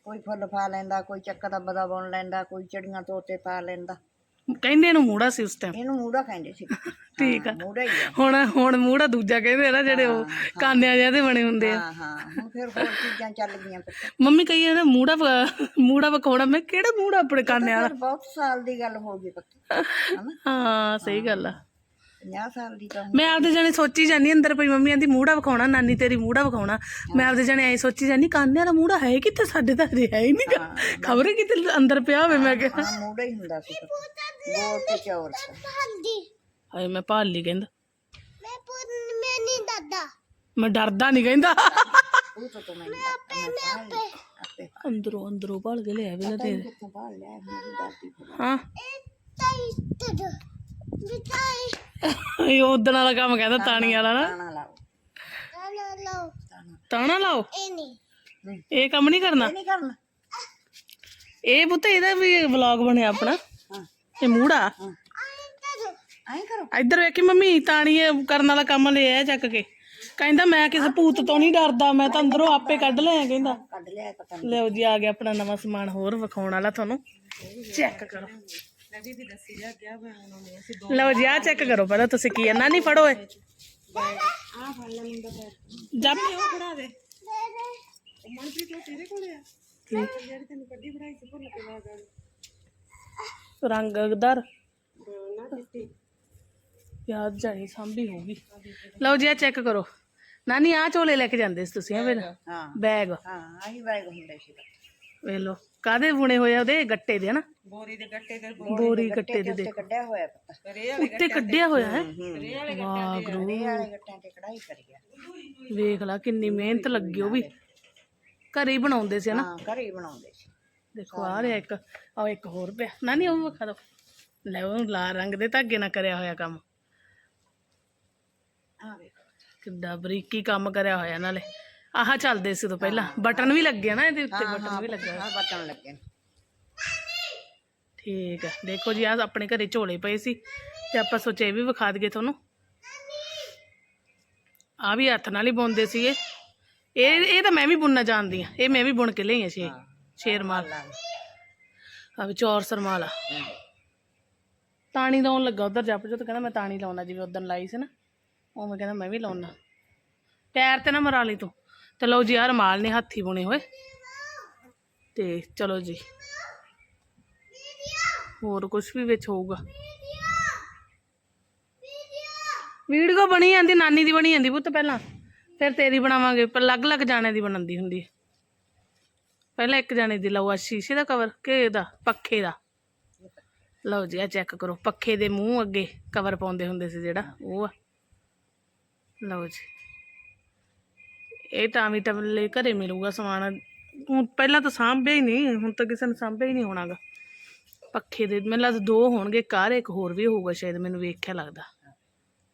S3: ਕੋਈ ਫੁੱਲ ਪਾ ਲੈਂਦਾ ਕੋਈ ਚੱਕਾ ਦਾ ਬਦਾ ਬੁਣ ਲੈਂਦਾ ਕੋਈ ਚੜੀਆਂ ਤੋਤੇ ਪਾ ਲੈਂਦਾ।
S2: ਕਹਿੰਦੇ ਇਹਨੂੰ ਮੂੜਾ ਸੀ ਉਸ ਟਾਈਮ
S3: ਇਹਨੂੰ ਮੂੜਾ ਕਹਿੰਦੇ ਸੀ।
S2: ਠੀਕ ਆ।
S3: ਹਾਂ, ਮੂੜਾ ਹੀ ਆ।
S2: ਹੁਣ ਹੁਣ ਮੂੜਾ ਦੂਜਾ ਕਹਿੰਦੇ ਆ ਨਾ ਜਿਹੜੇ ਉਹ ਕਾਨਿਆਂ ਜਿਹੇ ਦੇ ਬਣੇ ਹੁੰਦੇ ਆ।
S3: ਹਾਂ ਹਾਂ। ਹੁਣ ਫਿਰ ਹੋਰ ਚੀਜ਼ਾਂ ਚੱਲ ਗਈਆਂ ਪੁੱਤ
S2: ਮੰਮੀ ਕਹੀ ਜਾਂਦਾ ਮੂੜਾ ਵ- ਮੂੜਾ ਵਖਾਉਣਾ ਮੈਂ ਕਿਹੜਾ ਮੂੜਾ ਆਪਣੇ ਕਾਨਿਆਂ ਵਾਲਾ?
S3: ਫਿਰ ਬਹੁਤ ਸਾਲ ਦੀ ਗੱਲ ਹੋ ਗਈ ਪੁੱਤ
S2: ਹਾਂ ਸਹੀ ਗੱਲ ਆ।
S3: 50 ਸਾਲ ਦੀ ਤਾਂ
S2: ਮੈਂ ਆਪਦੇ ਜਾਣੇ ਸੋਚੀ ਜਾਨੀ ਅੰਦਰ ਪਈ ਮੰਮੀ ਆਂਦੀ ਮੂੜਾ ਵਿਖਾਉਣਾ ਨਾਨੀ ਤੇਰੀ ਮੂੜਾ ਵਿਖਾਉਣਾ। ਮੈਂ ਆਪਦੇ ਜਾਣੇ ਐ ਸੋਚੀ ਜਾਨੀ ਕਾਨਿਆਂ ਦਾ ਮੂੜਾ ਹੈ ਕਿੱਥੇ? ਸਾਡੇ ਤਾਂ ਹਜੇ ਹੈ ਹੀ ਨਹੀਂਗਾ ਖਬਰੇ ਕਿਤੇ ਅੰਦਰ ਪਿਆ ਹੋਵੇ? ਮੈਂ ਕਿਹਾ
S3: ਹਾਂ ਮੂੜਾ ਹੀ ਹੁੰਦਾ ਸੀ। ਪੁੱਤ ਗੋਲ ਤੇ ਚੌਰਸ
S2: ਹਾਏ ਮੈਂ ਭਾਲ ਲਈ ਕਹਿੰਦਾ। ਮੈਂ ਡਰਦਾ ਨਹੀਂ ਕਹਿੰਦਾ।
S3: ਉਹ ਤਾਂ ਤੂੰ ਮੈਨੂੰ ਮੈਂ ਆਪੇ ਆਪੇ।
S2: ਅੰਦਰੋਂ ਅੰਦਰੋਂ ਭਾਲ ਕੇ ਲਿਆ ਹਾਂ। ਇਹ ਉਦਣ ਵਾਲਾ ਕੰਮ ਕਹਿੰਦਾ ਤਾਣੀ ਵਾਲਾ ਨਾ।
S3: ਲਾਓ।
S2: ਤਾਣਾ ਲਾਓ। ਇਹ ਕੰਮ ਨਹੀਂ ਕਰਨਾ?
S3: ਇਹ ਨਹੀਂ ਕਰਨਾ।
S2: ਇਹ ਪੁੱਤ ਇਹਦਾ ਵੀ ਵਲੌਗ ਬਣਿਆ ਆਪਣਾ। ਇਹ ਮੂੜਾ।
S3: ਐਂ ਕਰੋ।
S2: ਇੱਧਰ ਵੇਖੀ ਮੰਮੀ ਤਾਣੀ ਇਹ ਕਰਨ ਵਾਲਾ ਕੰਮ ਲਿਆ ਚੱਕ ਕੇ। ਕਹਿੰਦਾ ਮੈਂ ਕਿਸੇ ਭੂਤ ਤੋਂ ਨਹੀਂ ਡਰਦਾ ਮੈਂ ਤਾਂ ਅੰਦਰੋਂ ਆਪੇ ਕੱਢ ਲਿਆ ਕਹਿੰਦਾ।
S3: ਕੱਢ ਲਿਆ ਪਤਾ ਨਹੀਂ
S2: ਲਿਓ ਜੀ ਆ ਗਿਆ ਆਪਣਾ ਨਵਾਂ ਸਮਾਨ ਹੋਰ ਵਿਖਾਉਣ ਵਾਲਾ ਤੁਹਾਨੂੰ। ਚੈੱਕ ਕਰੋ। ਲਓ ਜੀ ਆ ਚੈੱਕ ਕਰੋ ਪਹਿਲਾਂ ਤੁਸੀਂ ਕੀ ਹੈ ਨਾਨੀ ਫੜੋ ਏ ਜੱਪ ਉਹ ਫੜਾ ਦੇ ਰੰਗਦਾਰ ਯਾਦ ਜਾਣੀ ਸਾਂਭੀ ਹੋਊਗੀ ਲਓ ਜੀ ਆ ਚੈੱਕ ਕਰੋ ਨਾਨੀ ਆ ਝੋਲੇ ਲੈ ਕੇ ਜਾਂਦੇ ਸੀ ਤੁਸੀਂ ਆ ਫਿਰ
S3: ਹਾਂ
S2: ਬੈਗ
S3: ਹਾਂ ਆਹੀ ਬੈਗ ਹੁੰਦੇ ਸੀ
S2: ਵੇਖ ਲਓ। ਕਾਦੇ ਬੁਣੇ ਹੋਏ ਆ ਉਹਦੇ? ਗੱਟੇ ਦੇ ਹਨਾ?
S3: ਬੋਰੀ ਦੇ ਗੱਟੇ ਦੇ
S2: ਬੋਰੀ ਗੱਟੇ ਦੇ
S3: ਉੱਤੇ
S2: ਦੇਖੋ।
S3: ਕੱਢਿਆ ਹੋਇਆ ਪਤਾ।
S2: ਉੱਤੇ ਕੱਢਿਆ ਹੋਇਆ ਹੈ? ਵਾਗਰੂ
S3: ਵਾਲੇ ਗੱਟਿਆਂ ਤੇ ਕਢਾਈ ਕਰੀ ਗਿਆ
S2: ਵੇਖ ਲਾ ਕਿੰਨੀ ਮਿਹਨਤ ਲੱਗੀ ਉਹ ਵੀ। ਘਰੇ ਹੀ ਬਣਾਉਂਦੇ ਸੀ ਹਨਾ?
S3: ਹਾਂ ਘਰੇ ਹੀ ਬਣਾਉਂਦੇ ਸੀ।
S2: ਦੇਖੋ ਆ ਰਿਹਾ ਇੱਕ ਆ ਇੱਕ ਹੋਰ ਪਿਆ। ਨਾ ਨਹੀਂ ਉਹ ਵਿਖਾ ਦੋ। ਲੈ ਉਹ ਲਾਲ ਰੰਗ ਦੇ ਧਾਗੇ ਨਾਲ ਕਰਿਆ ਹੋਇਆ ਕੰਮ।
S3: ਆ ਵੇਖੋ।
S2: ਕਿੱਡਾ ਬਰੀਕੀ ਕੰਮ ਕਰਿਆ ਹੋਇਆ ਨਾਲੇ। ਆਹ ਚੱਲਦੇ ਸੀ ਤੋਂ ਪਹਿਲਾਂ। ਬਟਨ ਵੀ ਲੱਗੇ ਨਾ ਇਹਦੇ ਉੱਤੇ ਬਟਨ ਵੀ ਲੱਗਾ
S3: ਆ। ਬਟਨ ਲੱਗੇ ਨੇ।
S2: ਠੀਕ ਹੈ ਦੇਖੋ ਜੀ ਆ ਆਪਣੇ ਘਰੇ ਝੋਲੇ ਪਏ ਸੀ ਤੇ ਆਪਾਂ ਸੋਚਿਆ ਇਹ ਵੀ ਵਿਖਾ ਦਈਏ ਤੁਹਾਨੂੰ। ਆ ਵੀ ਹੱਥ ਨਾਲ ਹੀ ਬੁਣਦੇ ਸੀਗੇ ਇਹ। ਇਹ ਤਾਂ ਮੈਂ ਵੀ ਬੁਣਨਾ ਜਾਣਦੀ ਆ ਇਹ ਮੈਂ ਵੀ ਬੁਣ ਕੇ ਲਈ ਆ ਛੇ ਸ਼ੇਰ ਮਾਲ। ਆ ਵੀ ਚੌਰ ਸਰਮਾਲ। ਆ ਤਾਣੀ ਲਾਉਣ ਲੱਗਾ ਉਧਰ ਜੱਪ ਜੋ ਕਹਿੰਦਾ ਮੈਂ ਤਾਣੀ ਲਾਉਣਾ ਜਿਵੇਂ ਉਦੋਂ ਲਾਈ ਸੀ ਨਾ। ਉਵੇਂ ਕਹਿੰਦਾ ਮੈਂ ਵੀ ਲਾਉਣਾ। ਪੈਰ ਤੇ ਨਾ ਮਰਾ ਲਈ ਤੂੰ। ਤੇ ਲਓ ਜੀ ਆ ਰਮਾਲ ਨੇ ਹੱਥੀ ਬੁਣੇ ਹੋਏ। ਤੇ ਚਲੋ ਜੀ। ਹੋਰ ਕੁਝ ਵੀ ਵਿੱਚ ਹੋਊਗਾ। ਵੀਡੀਓ ਬਣੀ ਜਾਂਦੀ, ਨਾਨੀ ਦੀ ਬਣੀ ਜਾਂਦੀ ਪੁੱਤ ਪਹਿਲਾਂ। ਫਿਰ ਤੇਰੀ ਬਣਾਵਾਂਗੇ, ਪਰ ਅਲੱਗ-ਅਲੱਗ ਜਾਣੇ ਦੀ ਬਣਾਉਂਦੀ ਹੁੰਦੀ ਹੈ। ਪਹਿਲਾਂ ਇੱਕ ਜਾਣੇ ਦੀ ਲਓ ਆ ਸ਼ੀਸ਼ੇ ਦਾ ਕਵਰ ਕਿ ਇਹਦਾ? ਪੱਖੇ ਦਾ। ਲਓ ਜੀ ਆ ਚੈੱਕ ਕਰੋ। ਪੱਖੇ ਦੇ ਮੂੰਹ ਅੱਗੇ ਕਵਰ ਪਾਉਂਦੇ ਹੁੰਦੇ ਸੀ ਜਿਹੜਾ, ਉਹ ਆ। ਲਓ ਜੀ। ਇਹ ਤਾਂ ਵੀ ਟਬਲੇ ਘਰੇ ਮਿਲੂਗਾ ਸਮਾਨ। ਹੁਣ ਪਹਿਲਾਂ ਤਾਂ ਸਾਂਭਿਆ ਹੀ ਨਹੀਂ, ਹੁਣ ਤਾਂ ਕਿਸੇ ਨੇ ਸਾਂਭਿਆ ਹੀ ਨਹੀਂ ਹੋਣਾਗਾ। ਪੱਖੇ ਦੇ, ਮੈਨੂੰ ਲੱਗਦਾ ਦੋ ਹੋਣਗੇ ਕਾਰ ਇੱਕ ਹੋਰ ਵੀ ਹੋਊਗਾ ਸ਼ਾਇਦ, ਮੈਨੂੰ ਵੇਖਿਆ ਲੱਗਦਾ।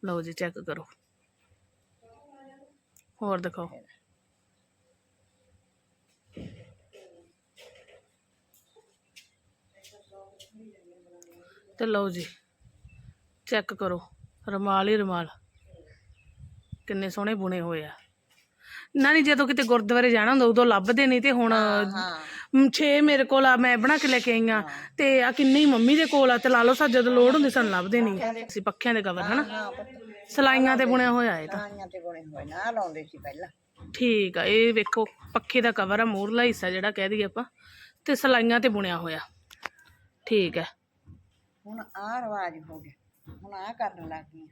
S2: ਲਓ ਜੀ ਚੈੱਕ ਕਰੋ। ਹੋਰ ਦਿਖਾਓ। ਤੇ ਲਓ ਜੀ ਚੈੱਕ ਕਰੋ। ਰਮਾਲ ਹੀ ਰਮਾਲ। ਕਿੰਨੇ ਸੋਹਣੇ ਬੁਣੇ ਹੋਏ ਆ। ਨਾ ਨਹੀਂ ਜਦੋਂ ਕਿਤੇ ਗੁਰਦੁਆਰੇ ਜਾਣਾ ਹੁੰਦਾ ਉਦੋਂ ਲੱਭਦੇ ਨਹੀਂ ਤੇ ਹੁਣ 6 ਮੇਰੇ ਕੋਲ ਆ ਮੈਂ ਬਣਾ ਕੇ ਲੈ ਕੇ ਆਈ ਆ। ਤੇ ਆ ਕਿੰਨੇ ਹੀ ਮੰਮੀ ਦੇ ਕੋਲ ਆ ਤੇ ਲਾ ਲਓ ਸਾ ਜਦੋਂ ਲੋੜ ਹੁੰਦੀ ਸਾਨੂੰ ਲੱਭਦੇ ਨਹੀਂ। ਅਸੀਂ ਪੱਖਿਆਂ ਦੇ ਕਵਰ ਹਨਾ? ਸਲਾਈਆਂ ਤੇ ਬੁਣਿਆ ਹੋਇਆ ਇਹ ਤਾਂ।
S3: ਆਈਆਂ ਤੇ ਬਣੇ ਹੋਏ ਨਾ ਲਾਉਂਦੇ ਸੀ ਪਹਿਲਾਂ।
S2: ਠੀਕ ਆ ਇਹ ਵੇਖੋ ਪੱਖੇ ਦਾ ਕਵਰ ਆ ਮੂਰਲਾ ਹਿੱਸਾ ਜਿਹੜਾ ਕਹਿ ਦਈਏ ਆਪਾਂ ਤੇ ਸਲਾਈਆਂ ਤੇ ਬੁਣਿਆ ਹੋਇਆ। ਠੀਕ ਹੈ
S3: ਹੁਣ ਆਹ ਰਿਵਾਜ ਹੋ ਗਿਆ ਹੁਣ ਆਹ ਕਰਨ ਲੱਗ ਗਈਆਂ।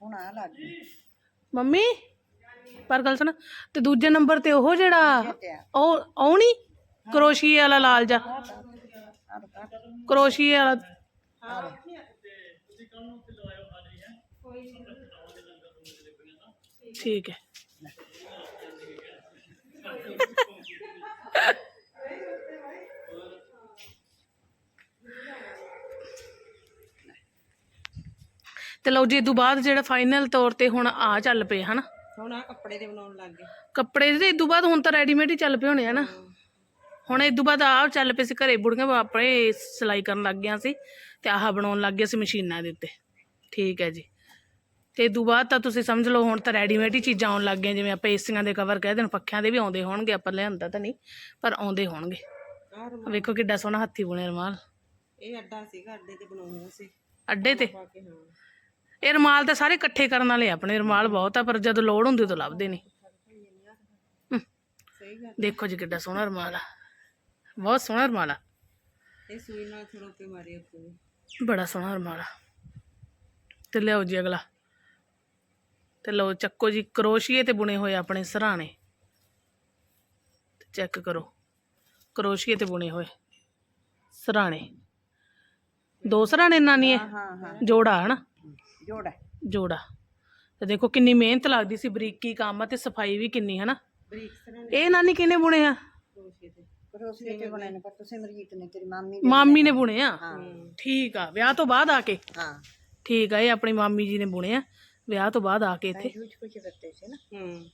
S3: ਹੁਣ ਆਹ ਲੱਗ ਗਈ
S2: ਮੰਮੀ, ਪਰ ਗੱਲ ਸੁਣ, ਤੇ ਦੂਜੇ ਨੰਬਰ ਤੇ ਉਹ ਜਿਹੜਾ
S3: ਤੇ ਆ
S2: ਉਹ ਆਉਣੀ? ਕਰੋਸ਼ੀਏ ਵਾਲਾ ਲਾਲ ਜਾ
S3: ਆਹ ਤਾਂ
S2: ਕਰੋਸ਼ੀਏ ਵਾਲਾ।
S3: ਆਹ ਲੈ।
S2: ਤੇ ਲਓ ਜੀ ਤੋਂ ਬਾਅਦ ਜਿਹੜਾ ਫਾਈਨਲ ਤੌਰ ਤੇ ਹੁਣ ਆ ਚੱਲ ਪਏ ਹਨਾ?
S4: ਹੁਣ ਆ ਕੱਪੜੇ ਦੇ ਬਣਾਉਣ ਲੱਗ ਗਏ।
S2: ਕੱਪੜੇ ਦੇ ਇਦੋਂ ਬਾਅਦ ਹੁਣ ਤਾਂ ਰੈਡੀਮੇਡ ਹੀ ਚੱਲ ਪਏ ਹੋਣੇ ਆ ਨਾ ਹੁਣ ਇਦੋਂ ਬਾਅਦ ਆਹ ਚੱਲ ਪਏ ਸੀ ਘਰੇ ਬੁੜੀਆਂ ਆਪਣੇ ਸਿਲਾਈ ਕਰਨ ਲੱਗ ਗਿਆ ਸੀ ਤੇ ਆਹ ਬਣਾਉਣ ਲੱਗ ਗਏ ਸੀ ਮਸ਼ੀਨਾਂ ਦੇ ਉੱਤੇ। ਠੀਕ ਹੈ ਜੀ। ਤੇ ਇਦੋਂ ਬਾਅਦ ਤਾਂ ਤੁਸੀਂ ਸਮਝ ਲਓ ਹੁਣ ਤਾਂ ਰੈਡੀਮੇਡ ਹੀ ਚੀਜ਼ਾਂ ਆਉਣ ਲੱਗ ਗਈਆਂ ਜਿਵੇਂ ਆਪਾਂ ਏਸੀਆਂ ਦੇ ਕਵਰ ਕਹਿ ਦੇਣ ਪੱਖਿਆਂ ਦੇ ਵੀ ਆਉਂਦੇ ਹੋਣਗੇ ਆਪਾਂ ਲਿਆਂਦਾ ਤਾਂ ਨਹੀਂ ਪਰ ਆਉਂਦੇ ਹੋਣਗੇ। ਵੇਖੋ ਕਿੱਡਾ ਸੋਹਣਾ ਹੱਥੀ ਬੁਣਿਆ ਰੁਮਾਲ।
S4: ਇਹ ਅੱਡਾ ਸੀਗਾ ਅੱਡੇ ਤੇ ਬਣਾਉਣਾ ਸੀ।
S2: ਅੱਡੇ ਤੇ? ਇਹ ਰੁਮਾਲ ਤਾਂ ਸਾਰੇ ਇਕੱਠੇ ਕਰਨ ਵਾਲੇ ਆਪਣੇ ਰੁਮਾਲ ਬਹੁਤ ਆ ਪਰ ਜਦੋਂ ਲੋੜ ਹੁੰਦੀ ਉਦੋਂ ਲੱਭਦੇ ਨਹੀਂ। ਦੇਖੋ ਜੀ ਕਿੱਡਾ ਸੋਹਣਾ ਰੁਮਾਲ ਆ। ਬਹੁਤ ਸੋਹਣਾ ਰੁਮਾਲ ਆ।
S4: ਇਹ ਸੂਈ ਨਾਲ ਥੋੜਾ ਕੇ ਮਾਰੇ ਉੱਤੇ
S2: ਬੜਾ ਸੋਹਣਾ ਰੁਮਾਲ ਆ। ਤੇ ਲਿਆਓ ਜੀ ਅਗਲਾ। ਤੇ ਲਓ ਚੱਕੋ ਜੀ ਕਰੋਸ਼ੀਏ ਤੇ ਬੁਣੇ ਹੋਏ ਆਪਣੇ ਸਰਾਣੇ। ਚੈੱਕ ਕਰੋ। ਕਰੋਸ਼ੀਏ ਤੇ ਬੁਣੇ ਹੋਏ। ਸਰਾਣੇ। ਦੋ ਸਰਾਣੇ ਨਾਨੀ ਹਾਂ। ਜੋੜਾ ਹਨਾ?
S3: ਜੋੜ ਹੈ।
S2: ਜੋੜਾ। ਤੇ ਦੇਖੋ ਕਿੰਨੀ ਮਿਹਨਤ ਲੱਗਦੀ ਸੀ ਬਰੀਕੀ ਕੰਮ ਆ ਤੇ ਸਫ਼ਾਈ ਵੀ ਕਿੰਨੀ
S4: ਬਰੀਕ ਸਰਾਂ
S2: ਇਹ ਨਾਨੀ ਕਿਹਨੇ ਬੁਣੇ ਆ?
S4: ਕਰੋਸ਼ੀਏ ਤੇ
S3: ਕਰੋਸੀਏ ਤੇ ਬਣਾਏ ਨੇ ਪਰ ਤੁਸੀਂ ਮਰਜੀਤ ਨੇ ਤੇਰੀ ਮਾਮੀ
S2: ਮਾਮੀ ਨੇ ਬੁਣੇ ਆ?
S3: ਹਾਂ।
S2: ਠੀਕ ਆ ਵਿਆਹ ਤੋਂ ਬਾਅਦ ਆ ਕੇ?
S3: ਹਾਂ।
S2: ਠੀਕ ਆ ਇਹ ਆਪਣੀ ਮਾਮੀ ਜੀ ਨੇ ਬੁਣੇ ਆ। ਵਿਆਹ ਤੋਂ ਬਾਅਦ ਆ ਕੇ ਇੱਥੇ?
S3: ਕੁਝ ਕੁਝ ਦਿੱਤੇ ਸੀ ਨਾ।
S4: ਹੂੰ।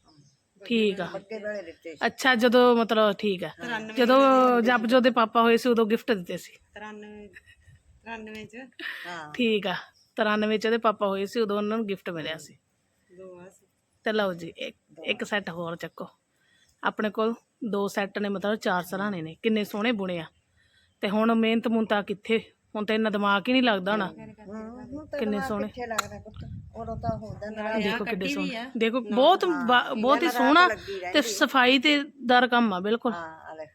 S2: ਠੀਕ ਆ। ਅੱਛਾ ਜਦੋਂ ਮਤਲਬ ਠੀਕ ਆ। ਜਦੋਂ ਜਪਜੋ ਦੇ ਪਾਪਾ ਹੋਏ ਸੀ ਉਦੋਂ ਗਿਫਟ ਦਿੱਤੇ ਸੀ।
S4: 93 93 ਚ।
S3: ਹਾਂ।
S2: ਠੀਕ ਆ। 93 ਚ ਉਹਦੇ ਪਾਪਾ ਹੋਏ ਸੀ ਉਦੋਂ ਉਹਨਾਂ ਨੂੰ ਗਿਫਟ ਮਿਲਿਆ ਸੀ।
S4: ਦੋ ਆ ਸੀ।
S2: ਤੇ ਲਓ ਜੀ ਇੱਕ ਇੱਕ ਸੈੱਟ ਹੋਰ ਚੱਕੋ। ਆਪਣੇ ਕੋਲ ਦੋ ਸੈੱਟ ਨੇ ਮਤਲਬ ਚਾਰ ਸਰਾਣੇ ਨੇ। ਕਿੰਨੇ ਸੋਹਣੇ ਬੁਣੇ ਆ। ਤੇ ਹੁਣ ਮਿਹਨਤ ਮੁੰਤਾ ਕਿੱਥੇ? ਹੁਣ ਤਾਂ ਇੰਨਾ ਦਿਮਾਗ ਹੀ ਨਹੀਂ ਲੱਗਦਾ ਹੋਣਾ। ਕਿੰਨੇ ਸੋਹਣੇ।
S3: ਕਿੱਥੇ ਲੱਗਦਾ ਪੁੱਤ ਉਦੋਂ ਤਾਂ ਹੁੰਦਾ ਨਾ
S2: ਦੇਖੋ ਕਿੱਡੇ ਸੋਹਣੇ। ਦੇਖੋ ਬਹੁਤ ਬਾ- ਬਹੁਤ ਹੀ ਸੋਹਣਾ ਤੇ ਸਫ਼ਾਈ ਤੇ ਦਰ ਕੰਮ ਆ ਬਿਲਕੁਲ।
S3: ਹਾਂ ਆਲੇ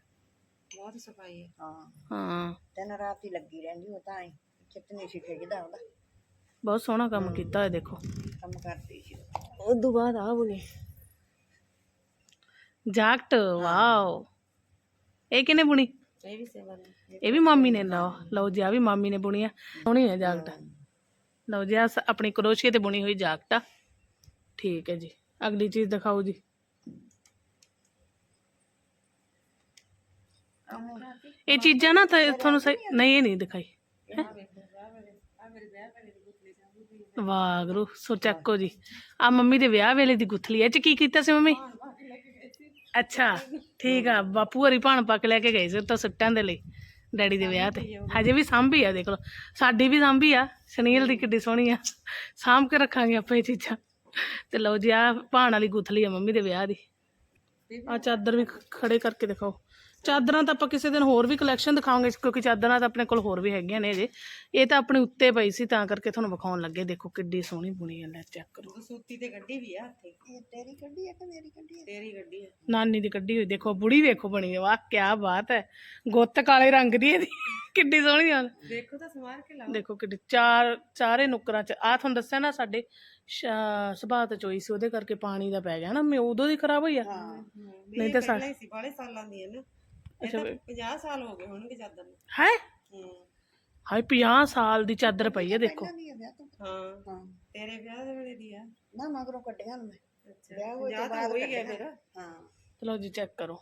S4: ਬਹੁਤ ਸਫ਼ਾਈ ਹੈ
S3: ਹਾਂ।
S2: ਹਾਂ।
S3: ਦਿਨ ਰਾਤ ਹੀ ਲੱਗੀ ਰਹਿੰਦੀ ਉਹ ਤਾਂ ਹੀ। ਕਿਤਨੀ ਸੀ ਖੇਡਦਾ ਉਹਦਾ।
S2: ਬਹੁਤ ਸੋਹਣਾ ਕੰਮ ਕੀਤਾ ਹੈ ਦੇਖੋ
S3: ਕੰਮ ਕਰਦੀ ਸੀ
S2: ਉਦੋਂ ਬਾਅਦ ਆ ਬੁਣੀ ਜਾਕਟ ਵਾਓ ਇਹ ਕਿਨੇ ਬੁਣੀ
S4: ਇਹ ਵੀ ਸੇਵਾ ਨੇ
S2: ਇਹ ਵੀ ਮਾਮੀ ਨੇ ਲਓ ਲਓ ਜੀ ਆ ਵੀ ਮਾਮੀ ਨੇ ਬੁਣੀ ਆ ਸੋਹਣੀ ਹੈ ਜਾਕਟ ਲਓ ਜੀ ਆ ਆਪਣੀ ਕਰੋਸ਼ੀਏ ਤੇ ਬੁਣੀ ਹੋਈ ਜਾਕਟ ਆ ਠੀਕ ਹੈ ਜੀ ਅਗਲੀ ਚੀਜ਼ ਦਿਖਾਓ ਜੀ ਇਹ ਚੀਜ਼ਾਂ ਨਾ ਤਾਂ ਤੁਹਾਨੂੰ ਸਹੀ ਨਹੀਂ ਇਹ ਨਹੀਂ ਦਿਖਾਈ ਵਾਗਰੂ ਸੋ ਚੱਕੋ ਜੀ। ਆ ਮੰਮੀ ਦੇ ਵਿਆਹ ਵੇਲੇ ਦੀ ਗੁੱਥਲੀ ਐ ਚ ਕੀ ਕੀਤਾ ਸੀ ਮੰਮੀ? ਅੱਛਾ ਠੀਕ ਆ। ਬਾਪੂ ਹਰੀ ਭਾਣ ਪੱਕ ਲੈ ਕੇ ਗਏ ਸੀ ਤਾਂ ਸੁੱਟਾਂ ਦੇ ਲਈ ਡੈਡੀ ਦੇ ਵਿਆਹ ਤੇ। ਹਜੇ ਵੀ ਸਾਂਭੀ ਆ ਦੇਖ ਲਓ। ਸਾਡੀ ਵੀ ਸਾਂਭੀ ਆ। ਸੁਨੀਲ ਦੀ ਕਿੱਡੀ ਸੋਹਣੀ ਆ। ਸਾਂਭ ਕੇ ਰੱਖਾਂਗੇ ਆਪਾਂ ਇਹ ਚੀਜ਼ਾਂ। ਤੇ ਲਓ ਜੀ ਆ ਭਾਣ ਵਾਲੀ ਗੁੱਥਲੀ ਆ ਮੰਮੀ ਦੇ ਵਿਆਹ ਦੀ। ਆ ਚਾਦਰ ਵੀ ਖੜੇ ਕਰਕੇ ਦਿਖਾਓ। ਚਾਦਰਾਂ ਤਾਂ ਆਪਾਂ ਕਿਸੇ ਦਿਨ ਹੋਰ ਵੀ ਕਲੈਕਸ਼ਨ ਦਿਖਾਵਾਂਗੇ ਕਿਉਂਕਿ ਚਾਦਰਾਂ ਤਾਂ ਆਪਣੇ ਕੋਲ ਹੋਰ ਵੀ ਹੈਗੀਆਂ ਨੇ ਅਜੇ ਇਹ ਤਾਂ ਆਪਣੇ ਉੱਤੇ ਪਈ ਸੀ ਤਾਂ ਕਰਕੇ ਤੁਹਾਨੂੰ ਵਿਖਾਉਣ ਲੱਗੇ। ਦੇਖੋ ਕਿੱਡੀ ਸੋਹਣੀ ਬੁਣੀ ਹੈ ਲੈ ਚੈੱਕ ਕਰੋ।
S4: ਸੂਤੀ ਤੇ ਗੱਡੀ ਵੀ ਆ ਹੱਥੇ।
S3: ਇਹ ਤੇਰੀ ਕੱਢੀ ਹੈ ਕਿ ਮੇਰੀ ਕੱਢੀ ਹੈ
S4: ਤੇਰੀ ਗੱਡੀ ਹੈ
S2: ਨਾਨੀ ਦੀ ਕੱਢੀ ਹੋਈ ਦੇਖੋ ਬੁੜੀ ਵੇਖੋ ਬਣੀ ਹੈ ਵਾਹ ਕੀ ਬਾਤ ਹੈ। ਗੁੱਤ ਕਾਲੇ ਰੰਗ ਦੀ ਇਹਦੀ ਕਿੱਡੀ ਸੋਹਣੀ ਹਾਲ
S4: ਦੇਖੋ ਤਾਂ ਸਮਾਰ ਕੇ ਲਾ
S2: ਦੇਖੋ ਕਿੱਡੀ ਚਾਰ ਚਾਰੇ ਨੁਕਰਾਂ ਚ ਆ ਤੁਹਾਨੂੰ ਦੱਸਿਆ ਨਾ ਸਾਡੇ ਸੁਭਾਅ ਤੇ ਚੋਈ ਸੀ ਉਹਦੇ ਕਰਕੇ ਪਾਣੀ ਦਾ ਪੈ ਗਿਆ ਨਾ ਮੈਂ ਉਦੋਂ ਦੀ ਖਰਾਬ ਹੋਈ ਆ।
S4: ਨਹੀਂ ਤਾਂ ਸਾਲਾਂ ਦੀ ਹੈ ਨਾ 50 ਸਾਲ ਹੋ ਗਏ ਹੋਣਗੇ ਚਾਦਰ ਨੂੰ।
S2: ਹੈ?
S4: ਹੂੰ।
S2: ਹਾਏ 50 ਸਾਲ ਦੀ ਚਾਦਰ ਪਈ ਹੈ ਦੇਖੋ।
S3: ਹੈ।
S4: ਤੇਰੇ ਵਿਆਹ ਦੇ ਵੇਲੇ ਦੀ ਆ।
S3: ਨਾ ਮਗਰੋਂ ਕੱਢੀਆਂ ਨੂੰ ਮੈਂ
S4: ਅੱਛਾ
S3: ਵਿਆਹ ਹੋਏ
S4: ਵਿਆਹ
S3: ਤੋਂ
S4: ਤਾਂ
S3: ਬਾਅਦ
S4: ਹੋ ਹੀ ਗਿਆ
S3: ਕੱਢੀਆਂ।
S4: ਫਿਰ।
S3: ਹਾਂ।
S2: ਚਲੋ ਜੀ ਚੈੱਕ ਕਰੋ।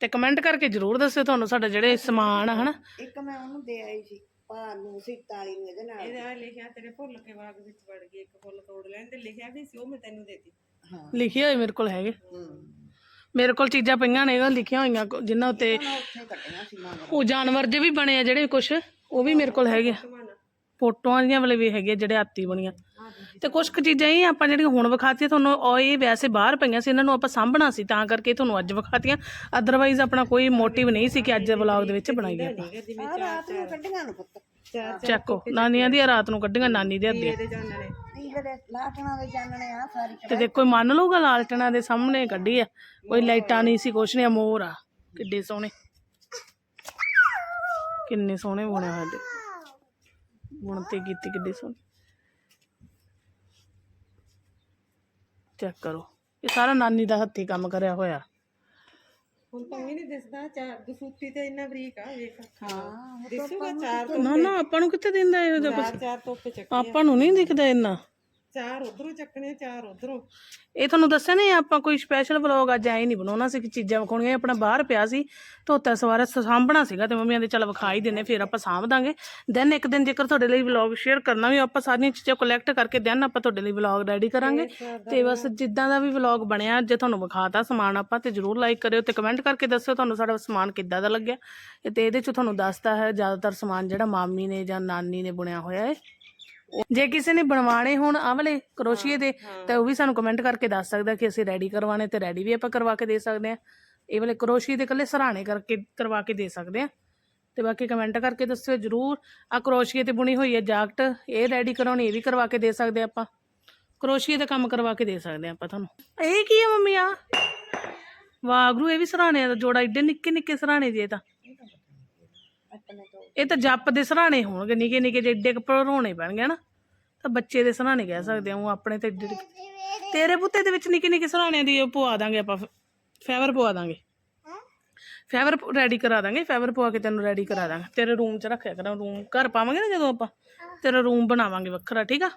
S2: ਤੇ ਕਮੈਂਟ ਕਰਕੇ ਜਰੂਰ ਦੱਸਿਓ ਤੁਹਾਨੂੰ ਸਾਡਾ ਜਿਹੜੇ ਸਮਾਨ ਆ ਹਨਾ।
S3: ਇੱਕ ਮੈਂ ਉਹਨੂੰ ਦੇ ਆਈ ਸੀ ਭਾਰ ਨੂੰ ਸੀਤਾਂ ਵਾਲੀ ਨੂੰ ਇਹਦੇ ਨਾਲ।
S4: ਇਹਦੇ ਲਿਖਿਆ ਤੇਰੇ ਭੁੱਲ ਕੇ ਬਾਗ ਵਿੱਚ ਵੜ ਗਈ ਇੱਕ ਫੁੱਲ ਤੋੜ ਲੈਣ ਤੇ ਲਿਖਿਆ ਵੀ ਸੀ ਉਹ ਮੈਂ ਤੈਨੂੰ ਦੇਤੀ।
S3: ਹਾਂ।
S2: ਲਿਖੇ ਹੋਏ ਮੇਰੇ ਕੋਲ ਹੈਗੇ।
S3: ਹੂੰ।
S2: ਮੇਰੇ ਕੋਲ ਚੀਜ਼ਾਂ ਪਈਆਂ ਨੇ ਉਹ ਲਿਖੀਆਂ ਹੋਈਆਂ ਕੋ- ਜਿਨ੍ਹਾਂ ਉੱਤੇ ਉਹ ਜਾਨਵਰ ਜੇ ਵੀ ਬਣੇ ਆ ਜਿਹੜੇ ਕੁਛ ਉਹ ਵੀ ਮੇਰੇ ਕੋਲ ਹੈਗੇ ਆ। ਫੋਟੋਆਂ ਦੀਆਂ ਵਾਲੇ ਵੀ ਹੈਗੇ ਆ ਜਿਹੜੇ ਹਾਤੀ ਬਣੀਆਂ। ਤੇ ਕੁਝ ਕੁ ਚੀਜ਼ਾਂ ਇਹ ਆਪਾਂ ਜਿਹੜੀਆਂ ਹੁਣ ਵਿਖਾਤੀਆਂ ਤੁਹਾਨੂੰ ਉਹ ਇਹ ਵੈਸੇ ਬਾਹਰ ਪਈਆਂ ਸੀ ਇਹਨਾਂ ਨੂੰ ਆਪਾਂ ਸਾਂਭਣਾ ਸੀ ਤਾਂ ਕਰਕੇ ਤੁਹਾਨੂੰ ਅੱਜ ਵਿਖਾਤੀਆਂ। ਅਦਰਵਾਈਜ਼ ਆਪਣਾ ਕੋਈ ਮੋਟਿਵ ਨਹੀਂ ਸੀ ਕਿ ਅੱਜ ਵਲੌਗ ਦੇ ਵਿੱਚ ਬਣਾਈਏ ਆਪਾਂ।
S3: ਆ ਰਾਤ ਨੂੰ ਕੱਢੀਆਂ ਨੂੰ ਪੁੱਤ।
S2: ਚੱਕੋ ਨਾਨੀਆਂ ਦੀਆਂ ਰਾਤ ਨੂੰ ਕੱਢੀਆਂ ਨਾਨੀ ਦੇ ਹੱਥ
S4: ਇਹਦੇ ਜਾਣਣੇ
S3: ਨਹੀਂ ਜਿਹੜੇ ਲਾਟਣਾ ਦੇ ਚਾਨਣੇ ਆ ਸਾਰੀ
S2: ਤੇ ਦੇਖੋ ਕੋਈ ਮੰਨ ਲਊਗਾ ਲਾਲਟਣਾ ਦੇ ਸਾਹਮਣੇ ਕੱਢੀ ਆ। ਕੋਈ ਲਾਈਟਾਂ ਨਹੀਂ ਸੀ ਕੁਛ ਨਹੀਂ ਮੋਰ ਆ। ਕਿੱਡੇ ਸੋਹਣੇ। ਕਿੰਨੇ ਸੋਹਣੇ ਬਣੇ ਹੋਏ ਦੇ ਬੁਣਤੀ ਕੀਤੀ ਕਿੱਡੀ ਸੋਹਣੀ। ਚੈੱਕ ਕਰੋ। ਇਹ ਸਾਰਾ ਨਾਨੀ ਦਾ ਹੱਥੀ ਕੰਮ ਕਰਿਆ ਹੋਇਆ।
S4: ਹੁਣ ਤਾਂ ਵੀ ਨਹੀਂ ਦਿਸਦਾ ਚਾਰ ਦਸੂਤੀ ਤੇ ਇੰਨਾ ਬਰੀਕ ਆ ਵੇਖ।
S3: ਹਾਂ
S4: ਦਿਸੂਗਾ ਚਾਰ
S2: ਨਾ ਨਾ ਆਪਾਂ ਨੂੰ ਕਿੱਥੇ ਦਿੰਦਾ ਇਹੋ ਜਿਹਾ ਕੁਛ?
S4: ਚਾਰ ਚਾਰ ਤੋਪੇ ਚੱਕ
S2: ਆਪਾਂ ਨੂੰ ਨਹੀਂ ਦਿਖਦਾ ਇੰਨਾ।
S4: ਚਾਰ ਉਧਰੋਂ ਚੱਕਣੇ ਚਾਰ ਉਧਰੋਂ।
S2: ਇਹ ਤੁਹਾਨੂੰ ਦੱਸਿਆ ਨਹੀਂ ਆਪਾਂ ਕੋਈ ਸਪੈਸ਼ਲ ਵਲੌਗ ਅੱਜ ਐ ਨਹੀਂ ਬਣਾਉਣਾ ਸੀ ਕਿ ਚੀਜ਼ਾਂ ਵਿਖਾਉਣੀਆਂ ਆਪਣਾ ਬਾਹਰ ਪਿਆ ਸੀ ਧੋਤਾ ਸਵਾਰਾ ਸਾਂਭਣਾ ਸੀਗਾ ਤੇ ਮੰਮੀਆਂ ਦੇ ਚੱਲ ਵਿਖਾ ਹੀ ਦਿੰਨੇ ਫਿਰ ਆਪਾਂ ਸਾਂਭ ਦਾਂਗੇ। ਦੈਨ ਇੱਕ ਦਿਨ ਜੇਕਰ ਤੁਹਾਡੇ ਲਈ ਵਲੌਗ ਸ਼ੇਅਰ ਕਰਨਾ ਵੀ ਆਪਾਂ ਸਾਰੀਆਂ ਚੀਜ਼ਾਂ ਕਲੈਕਟ ਕਰਕੇ ਦੈਨ ਆਪਾਂ ਤੁਹਾਡੇ ਲਈ ਵਲੌਗ ਰੈਡੀ ਕਰਾਂਗੇ। ਤੇ ਬਸ ਜਿੱਦਾਂ ਦਾ ਵੀ ਵਲੌਗ ਬਣਿਆ ਜੇ ਤੁਹਾਨੂੰ ਵਿਖਾਤਾ ਸਮਾਨ ਆਪਾਂ ਤੇ ਜਰੂਰ ਲਾਈਕ ਕਰਿਓ ਤੇ ਕਮੈਂਟ ਕਰਕੇ ਦੱਸਿਓ ਤੁਹਾਨੂੰ ਸਾਡਾ ਸਮਾਨ ਕਿੱਦਾਂ ਦਾ ਲੱਗਿਆ। ਤੇ ਇਹਦੇ ਚ ਤੁਹਾਨੂੰ ਦੱਸਦਾ ਹੈ ਜ਼ਿਆਦਾਤਰ ਸਮਾਨ ਜਿਹੜਾ ਮਾਮੀ ਨੇ ਜਾਂ ਨਾਨੀ ਨੇ ਬੁਣਿਆ ਹੋਇਆ ਹੈ। ਜੇ ਕਿਸੇ ਨੇ ਬਣਵਾਣੇ ਹੋਣ ਆਹ ਵਾਲੇ ਕਰੋਸ਼ੀਏ ਦੇ ਤਾਂ ਉਹ ਵੀ ਸਾਨੂੰ ਕਮੈਂਟ ਕਰਕੇ ਦੱਸ ਸਕਦਾ ਕਿ ਅਸੀਂ ਰੈਡੀ ਕਰਵਾਣੇ ਤੇ ਰੈਡੀ ਵੀ ਆਪਾਂ ਕਰਵਾ ਕੇ ਦੇ ਸਕਦੇ ਆ ਇਹ ਵਾਲੇ ਕਰੋਸ਼ੀਏ ਦੇ ਇਕੱਲੇ ਸਰਾਣੇ ਕਰਕੇ ਕਰਵਾ ਕੇ ਦੇ ਸਕਦੇ ਆ ਤੇ ਬਾਕੀ ਕਮੈਂਟ ਕਰਕੇ ਦੱਸਿਓ ਜਰੂਰ। ਆ ਕਰੋਸ਼ੀਏ ਤੇ ਬੁਣੀ ਹੋਈ ਹੈ ਜਾਕਟ ਇਹ ਰੈਡੀ ਕਰਾਉਣੀ ਇਹ ਵੀ ਕਰਵਾ ਕੇ ਦੇ ਸਕਦੇ ਆਪਾਂ। ਕਰੋਸ਼ੀਏ ਦਾ ਕੰਮ ਕਰਵਾ ਕੇ ਦੇ ਸਕਦੇ ਆਪਾਂ ਤੁਹਾਨੂੰ। ਇਹ ਕੀ ਹੈ ਮੰਮੀ ਆ ਵਾਗਰੂ ਇਹ ਵੀ ਸਰਾਣੇ ਦਾ ਜੋੜਾ ਏਡੇ ਨਿੱਕੇ ਨਿੱਕੇ ਸਰਾਣੇ ਜੇ ਤਾਂ। ਇਹ ਤਾਂ ਜੱਪ ਦੇ ਸਰਾਣੇ ਹੋਣਗੇ ਨਿੱਕੇ ਨਿੱਕੇ ਜਿਹੇ ਏਡੇ ਭਰੋਣੇ ਪੈਣਗੇ ਨਾ ਤਾਂ ਬੱਚੇ ਦੇ ਸਰਾਣੇ ਕਹਿ ਸਕਦੇ ਹਾਂ ਆਪਣੇ ਤੇ ਏਡੇ ਤੇਰੇ ਪੁੱਤੇ ਦੇ ਵਿੱਚ ਨਿੱਕੇ ਨਿੱਕੇ ਸਰਾਣਿਆਂ ਦੀ ਉਹ ਪਵਾ ਦਾਂਗੇ ਆਪਾਂ ਫੈਵਰ ਪਵਾ ਦਾਂਗੇ। ਫੈਵਰ ਰੈਡੀ ਕਰਾ ਦਾਂਗੇ ਫੈਵਰ ਪਵਾ ਕੇ ਤੈਨੂੰ ਰੈਡੀ ਕਰਾ ਦਾਂਗੇ। ਤੇਰੇ ਰੂਮ 'ਚ ਰੱਖਿਆ ਕਰਾਂ ਰੂਮ ਘਰ ਪਾਵਾਂਗੇ ਨਾ ਜਦੋਂ ਆਪਾਂ ਤੇਰਾ ਰੂਮ ਬਣਾਵਾਂਗੇ ਵੱਖਰਾ ਠੀਕ ਆ?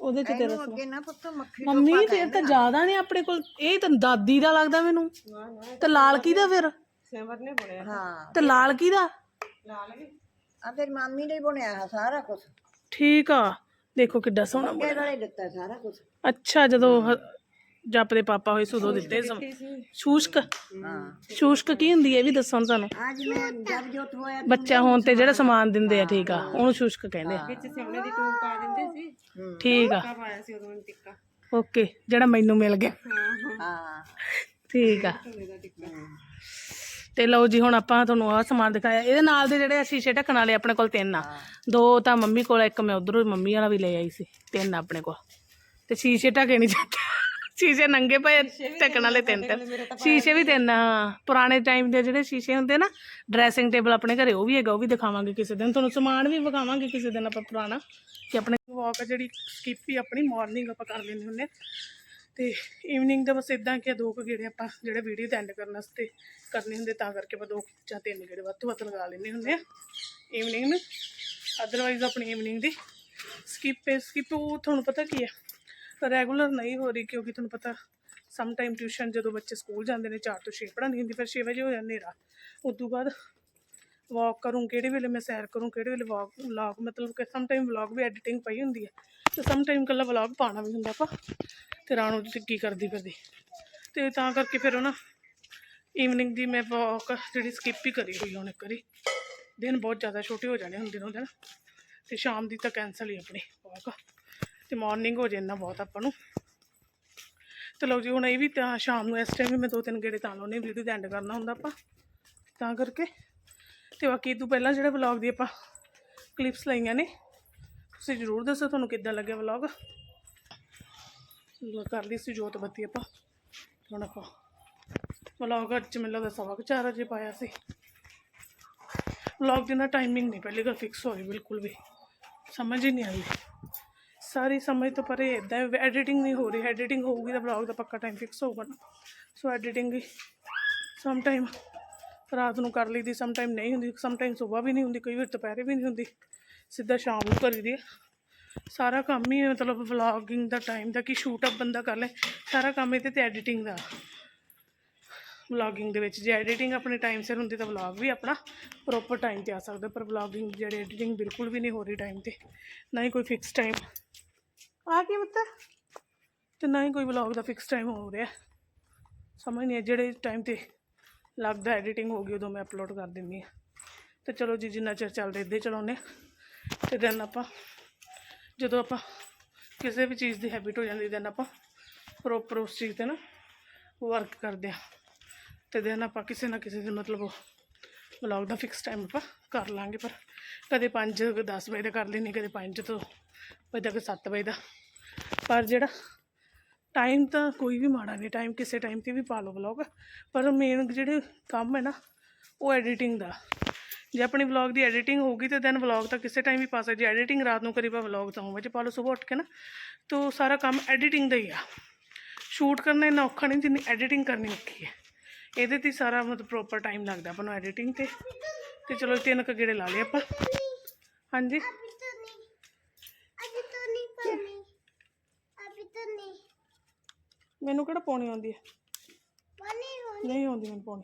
S2: ਉਹਦੇ 'ਚ ਤੇਰਾ
S3: ਅੱਗੇ ਨਾ ਪੁੱਤ ਮੱਖੀ
S2: ਮੰਮੀ ਫਿਰ ਤਾਂ ਜ਼ਿਆਦਾ ਨਹੀਂ ਆਪਣੇ ਕੋਲ ਇਹ ਤਾਂ ਦਾਦੀ ਦਾ ਲੱਗਦਾ ਮੈਨੂੰ। ਤੇ ਲਾਲ ਕਿਹਦਾ ਫਿਰ?
S4: ਸਿਮਰ ਨੇ ਬਣਿਆ।
S3: ਹਾਂ
S2: ਤੇ ਲਾਲ
S4: ਵੀ
S3: ਆ ਤੇਰੀ ਮਾਮੀ ਨੇ ਹੀ ਬਣਿਆ ਹੈ ਸਾਰਾ ਕੁਝ
S2: ਠੀਕ ਆ। ਦੇਖੋ ਕਿੱਡਾ ਸੋਹਣਾ
S3: ਵਾਲੇ ਦਿੱਤਾ ਸਾਰਾ ਕੁਝ
S2: ਅੱਛਾ ਜਦੋਂ ਹ- ਜੱਪ ਦੇ ਪਾਪਾ ਹੋਏ ਸੀ ਉਦੋਂ ਦਿੱਤੇ ਸਮ ਸ਼ੂਸ਼ਕ?
S3: ਹਾਂ।
S2: ਸ਼ੂਸ਼ਕ ਕੀ ਹੁੰਦੀ ਹੈ ਇਹ ਵੀ ਦੱਸੋ ਹੁਣ ਸਾਨੂੰ
S3: ਅੱਜ ਮੈਂ ਜਦ ਜੋਤ ਹੋਇਆ
S2: ਬੱਚਾ ਹੋਣ ਤੇ ਜਿਹੜਾ ਸਮਾਨ ਦਿੰਦੇ ਆ ਠੀਕ ਆ। ਉਹਨੂੰ ਸ਼ੂਸ਼ਕ ਕਹਿੰਦੇ ਆ।
S4: ਵਿੱਚ ਸਿਉਣੇ ਦੀ ਟੂਬ ਪਾ ਦਿੰਦੇ ਸੀ।
S2: ਠੀਕ ਆ।
S4: ਟਿੱਕਾ ਪਾਇਆ ਸੀ ਉਦੋਂ ਟਿੱਕਾ।
S2: ਓਕੇ ਜਿਹੜਾ ਮੈਨੂੰ ਮਿਲ ਗਿਆ।
S3: ਹਾਂ
S2: ਠੀਕ ਆ।
S4: ਝੋਲੇ ਦਾ ਟਿੱਕਾ।
S2: ਤੇ ਲਓ ਜੀ ਹੁਣ ਆਪਾਂ ਤੁਹਾਨੂੰ ਆਹ ਸਮਾਨ ਦਿਖਾਇਆ। ਇਹਦੇ ਨਾਲ ਦੇ ਜਿਹੜੇ ਸ਼ੀਸ਼ੇ ਢੱਕਣ ਵਾਲੇ ਆਪਣੇ ਕੋਲ ਤਿੰਨ ਆ। ਦੋ ਤਾਂ ਮੰਮੀ ਕੋਲ ਇੱਕ ਮੈਂ ਉਧਰੋਂ ਮੰਮੀ ਵਾਲਾ ਵੀ ਲੈ ਆਈ ਸੀ। ਤਿੰਨ ਆ ਆਪਣੇ ਕੋਲ। ਤੇ ਸ਼ੀਸ਼ੇ ਢੱਕੇ ਨਹੀਂ ਜਾਂਦੇ। ਸ਼ੀਸ਼ੇ ਨੰਗੇ ਪਏ ਢੱਕਣ ਵਾਲੇ ਤਿੰਨ ਤਿੰਨ। ਸ਼ੀਸ਼ੇ ਵੀ ਤਿੰਨ ਆ ਪੁਰਾਣੇ ਟਾਈਮ ਦੇ ਜਿਹੜੇ ਸ਼ੀਸ਼ੇ ਹੁੰਦੇ ਨਾ ਡਰੈਸਿੰਗ ਟੇਬਲ ਆਪਣੇ ਘਰੇ ਉਹ ਵੀ ਹੈਗਾ ਉਹ ਵੀ ਦਿਖਾਵਾਂਗੇ ਕਿਸੇ ਦਿਨ। ਤੁਹਾਨੂੰ ਸਮਾਨ ਵੀ ਵਿਖਾਵਾਂਗੇ ਕਿਸੇ ਦਿਨ ਆਪਾਂ ਪੁਰਾਣਾ ਕਿ ਆਪਣੇ ਵਾਕ ਜਿਹੜੀ ਸਕਿਪ ਹੀ ਆਪਣੀ ਮਾਰਨਿੰਗ ਆਪਾਂ ਕਰ ਲੈਂਦੇ ਹੁੰਦੇ ਆ। ਤੇ ਈਵਨਿੰਗ ਦਾ ਬਸ ਇਦਾਂ ਕਿ ਦੋ ਕੁ ਗੇੜੇ ਆਪਾਂ ਜਿਹੜੇ ਵੀਡੀਓ ਤੇ ਐਂਡ ਕਰਨ ਵਾਸਤੇ ਕਰਨੇ ਹੁੰਦੇ, ਤਾਂ ਕਰਕੇ ਆਪਾਂ ਦੋ ਜਾਂ ਤਿੰਨ ਗੇੜੇ ਵੱਧ ਤੋਂ ਵੱਧ ਲਗਾ ਲੈਂਦੇ ਹੁੰਦੇ ਆ ਈਵਨਿੰਗ ਨੂੰ। ਅਦਰਵਾਈਜ਼ ਆਪਣੀ ਈਵਨਿੰਗ ਦੀ ਸਕਿਪ ਹੈ ਸਕਿਪ ਉਹ ਤੁਹਾਨੂੰ ਪਤਾ ਕੀ ਹੈ? ਰੈਗੂਲਰ ਨਹੀਂ ਹੋ ਰਹੀ ਕਿਉਂਕਿ ਤੁਹਾਨੂੰ ਪਤਾ ਸਮ ਟਾਈਮ ਟਿਊਸ਼ਨ ਜਦੋਂ ਬੱਚੇ ਸਕੂਲ ਜਾਂਦੇ ਨੇ 4 ਤੋਂ 6 ਪੜ੍ਹਾਉਣੀ ਹੁੰਦੀ, ਫਿਰ 6 ਵਜੇ ਹੋ ਜਾਂਦਾ ਹਨੇਰਾ। ਉਸ ਤੋਂ ਬਾਅਦ ਵਾਕ ਕਰੂੰ, ਕਿਹੜੇ ਵੇਲੇ ਮੈਂ ਸੈਰ ਕਰੂੰ, ਕਿਹੜੇ ਵੇਲੇ ਵਾਕ ਵਲੌਗ ਮਤਲਬ ਕਿ ਸਮ ਟਾਈਮ ਵਲੌਗ ਵੀ ਐਡੀਟਿੰਗ ਪਈ ਹੁੰਦੀ ਹੈ ਤੇ ਸਮ ਟਾਈਮ ਕੱਲਾ ਵਲੌਗ ਪਾਉਣਾ ਵੀ ਹੁੰਦਾ ਆਪਾਂ, ਤੇ ਰਾਣੋ ਦੀ ਕੀ ਕਰਦੀ ਫਿਰਦੀ। ਤੇ ਤਾਂ ਕਰਕੇ ਫਿਰ ਉਹ ਨਾ ਈਵਨਿੰਗ ਦੀ ਮੈਂ ਵਾਕ ਜਿਹੜੀ ਸਕਿਪ ਹੀ ਕਰੀ ਹੋਈ ਹੁਣ ਇੱਕ ਵਾਰੀ। ਦਿਨ ਬਹੁਤ ਜ਼ਿਆਦਾ ਛੋਟੇ ਹੋ ਜਾਣੇ ਹੁਣ ਦਿਨੋਂ ਦਿਨ ਤੇ ਸ਼ਾਮ ਦੀ ਤਾਂ ਕੈਂਸਲ ਹੀ ਆਪਣੀ ਵਾਕ ਤੇ ਮਾਰਨਿੰਗ ਹੋ ਜੇ ਇੰਨਾ ਬਹੁਤ ਆਪਾਂ ਨੂੰ। ਤੇ ਲਓ ਜੀ, ਹੁਣ ਇਹ ਵੀ ਤਾਂ ਸ਼ਾਮ ਨੂੰ ਇਸ ਟਾਈਮ ਵੀ ਮੈਂ ਦੋ ਤਿੰਨ ਗੇੜੇ ਤਾਂ ਲਾਉਣੇ ਵੀਡੀਓ ਦਾ ਐਂਡ ਕਰਨਾ ਹੁੰਦਾ ਆਪਾਂ। ਤਾਂ ਕਰਕੇ ਤੇ ਬਾਕੀ ਇਹ ਤੋਂ ਪਹਿਲਾਂ ਜਿਹੜਾ ਵਲੌਗ ਦੀ ਆਪਾਂ ਕਲਿੱਪਸ ਲਈਆਂ ਨੇ ਤੁਸੀਂ ਜ਼ਰੂਰ ਦੱਸੋ ਤੁਹਾਨੂੰ ਕਿੱਦਾਂ ਲੱਗਿਆ ਵਲੌਗ ਕਰ ਲਈ ਸੀ ਜੋਤ ਬੱਤੀ ਆਪਾਂ ਹੁਣ ਆਪਾਂ ਵਲੌਗ ਅੱਜ ਮੈਨੂੰ ਲੱਗਦਾ ਸਵਾ ਕੁ ਚਾਰ ਵਜੇ ਪਾਇਆ ਸੀ ਵਲੌਗ ਦੀ ਨਾ ਟਾਈਮਿੰਗ ਨਹੀਂ ਪਹਿਲੀ ਗੱਲ ਫਿਕਸ ਹੋਈ ਬਿਲਕੁਲ ਵੀ ਸਮਝ ਹੀ ਨਹੀਂ ਆਈ ਸਾਰੀ ਸਮਝ ਤੋਂ ਪਰੇ ਇਦਾਂ ਐਡੀਟਿੰਗ ਨਹੀਂ ਹੋ ਰਹੀ ਐਡੀਟਿੰਗ ਹੋਊਗੀ ਤਾਂ ਵਲੌਗ ਦਾ ਪੱਕਾ ਟਾਈਮ ਫਿਕਸ ਹੋਊਗਾ ਨਾ ਸੋ ਐਡੀਟਿੰਗ ਵੀ ਸਮ ਟਾਈਮ ਰਾਤ ਨੂੰ ਕਰ ਲਈਦੀ ਸਮ ਟਾਈਮ ਨਹੀਂ ਹੁੰਦੀ ਸਮ ਟਾਈਮ ਸਵੇਰ ਵੀ ਨਹੀਂ ਹੁੰਦੀ ਕਈ ਵਾਰ ਦੁਪਹਿਰੇ ਵੀ ਨਹੀਂ ਹੁੰਦੀ ਸਿੱਧਾ ਸ਼ਾਮ ਨੂੰ ਕਰੀਦੀ ਸਾਰਾ ਕੰਮ ਹੀ ਮਤਲਬ ਵਲੌਗਿੰਗ ਦਾ ਟਾਈਮ ਦਾ ਕਿ ਸ਼ੂਟ ਅਪ ਬੰਦਾ ਕਰ ਲੈ ਸਾਰਾ ਕੰਮ ਇਹਦੇ ਤੇ ਐਡੀਟਿੰਗ ਦਾ। ਵਲੌਗਿੰਗ ਦੇ ਵਿੱਚ ਜੇ ਐਡੀਟਿੰਗ ਆਪਣੇ ਟਾਈਮ ਸਿਰ ਹੁੰਦੀ ਤਾਂ ਵਲੌਗ ਵੀ ਆਪਣਾ ਪ੍ਰੋਪਰ ਟਾਈਮ ਤੇ ਆ ਸਕਦਾ ਪਰ ਵਲੌਗਿੰਗ ਜਿਹੜੀ ਐਡੀਟਿੰਗ ਬਿਲਕੁਲ ਵੀ ਨਹੀਂ ਹੋ ਰਹੀ ਟਾਈਮ ਤੇ ਨਾ ਹੀ ਕੋਈ ਫਿਕਸ ਟਾਈਮ ਆ ਕੀ ਮਤਲਬ ਤੇ ਨਾ ਹੀ ਕੋਈ ਵਲੌਗ ਦਾ ਫਿਕਸ ਟਾਈਮ ਹੋ ਰਿਹਾ। ਸਮਝ ਨਹੀਂ ਜਿਹੜੇ ਟਾਈਮ ਤੇ ਲੱਗਦਾ ਐਡੀਟਿੰਗ ਹੋ ਗਈ ਉਦੋਂ ਮੈਂ ਅਪਲੋਡ ਕਰ ਦਿੰਦੀ ਹਾਂ ਤੇ ਚਲੋ ਜੀ ਜਿੰਨਾ ਚਿਰ ਚੱਲਦੇ ਇੱਦਾਂ ਹੀ ਚਲਾਉਂਦੇ ਹਾਂ ਤੇ ਦੈਨ ਆਪਾਂ ਜਦੋਂ ਆਪਾਂ ਕਿਸੇ ਵੀ ਚੀਜ਼ ਦੀ ਹੈਬਿਟ ਹੋ ਜਾਂਦੀ ਦੈਨ ਆਪਾਂ ਪ੍ਰੋਪਰ ਉਸ ਚੀਜ਼ ਤੇ ਨਾ ਵਰਕ ਕਰਦੇ ਹਾਂ ਤੇ ਦੈਨ ਆਪਾਂ ਕਿਸੇ ਨਾ ਕਿਸੇ ਦੇ ਮਤਲਬ ਵਲੌਗ ਦਾ ਫਿਕਸ ਟਾਈਮ ਆਪਾਂ ਕਰ ਲਾਂਗੇ ਪਰ ਕਦੇ 5 10 ਵਜੇ ਦਾ ਕਰ ਲੈਂਦੇ ਕਦੇ 5 ਤੋਂ ਵਜੇ ਤੱਕ 7 ਵਜੇ ਦਾ ਪਰ ਜਿਹੜਾ ਟਾਈਮ ਤਾਂ ਕੋਈ ਵੀ ਮਾੜਾ ਨਹੀਂ ਟਾਈਮ ਕਿਸੇ ਟਾਈਮ ਤੇ ਵੀ ਪਾ ਲਓ ਵਲੌਗ ਪਰ ਮੇਨ ਜਿਹੜੇ ਕੰਮ ਹੈ ਨਾ, ਉਹ ਐਡੀਟਿੰਗ ਦਾ। ਜੇ ਆਪਣੀ ਵਲੌਗ ਦੀ ਐਡੀਟਿੰਗ ਹੋਊਗੀ ਤੇ ਦੈਨ ਵਲੌਗ ਤਾਂ ਕਿਸੇ ਟਾਈਮ ਵੀ ਪਾ ਸਕਦੇ। ਐਡੀਟਿੰਗ ਰਾਤ ਨੂੰ ਕਰੀ ਪਾ ਵਲੌਗ ਤਾਂ ਵਜੇ ਪਾ ਲਓ ਸਵੇਰ ਉੱਠ ਕੇ ਨਾ। ਤੋ ਸਾਰਾ ਕੰਮ ਐਡੀਟਿੰਗ ਦਾ ਹੀ ਆ। ਸ਼ੂਟ ਕਰਨਾ ਇੰਨਾ ਔਖਾ ਨਹੀਂ ਜਿੰਨੀ ਐਡੀਟਿੰਗ ਕਰਨੀ ਔਖੀ ਹੈ। ਇਹਦੇ ਤੇ ਸਾਰਾ ਮਤਲਬ ਪ੍ਰੋਪਰ ਟਾਈਮ ਲੱਗਦਾ ਆਪਾਂ ਨੂੰ ਐਡੀਟਿੰਗ ਤੇ। ਤੇ ਚਲੋ ਤਿੰਨ ਕੁ ਗੇੜੇ ਲਾ ਲਏ ਆਪਾਂ। ਹਾਂਜੀ। ਮੈਨੂੰ ਕਿਹੜਾ ਪਾਉਣੀ ਆਉਂਦੀ ਹੈ? ਨਹੀਂ ਆਉਂਦੀ ਮੈਨੂੰ ਪਾਉਣੀ।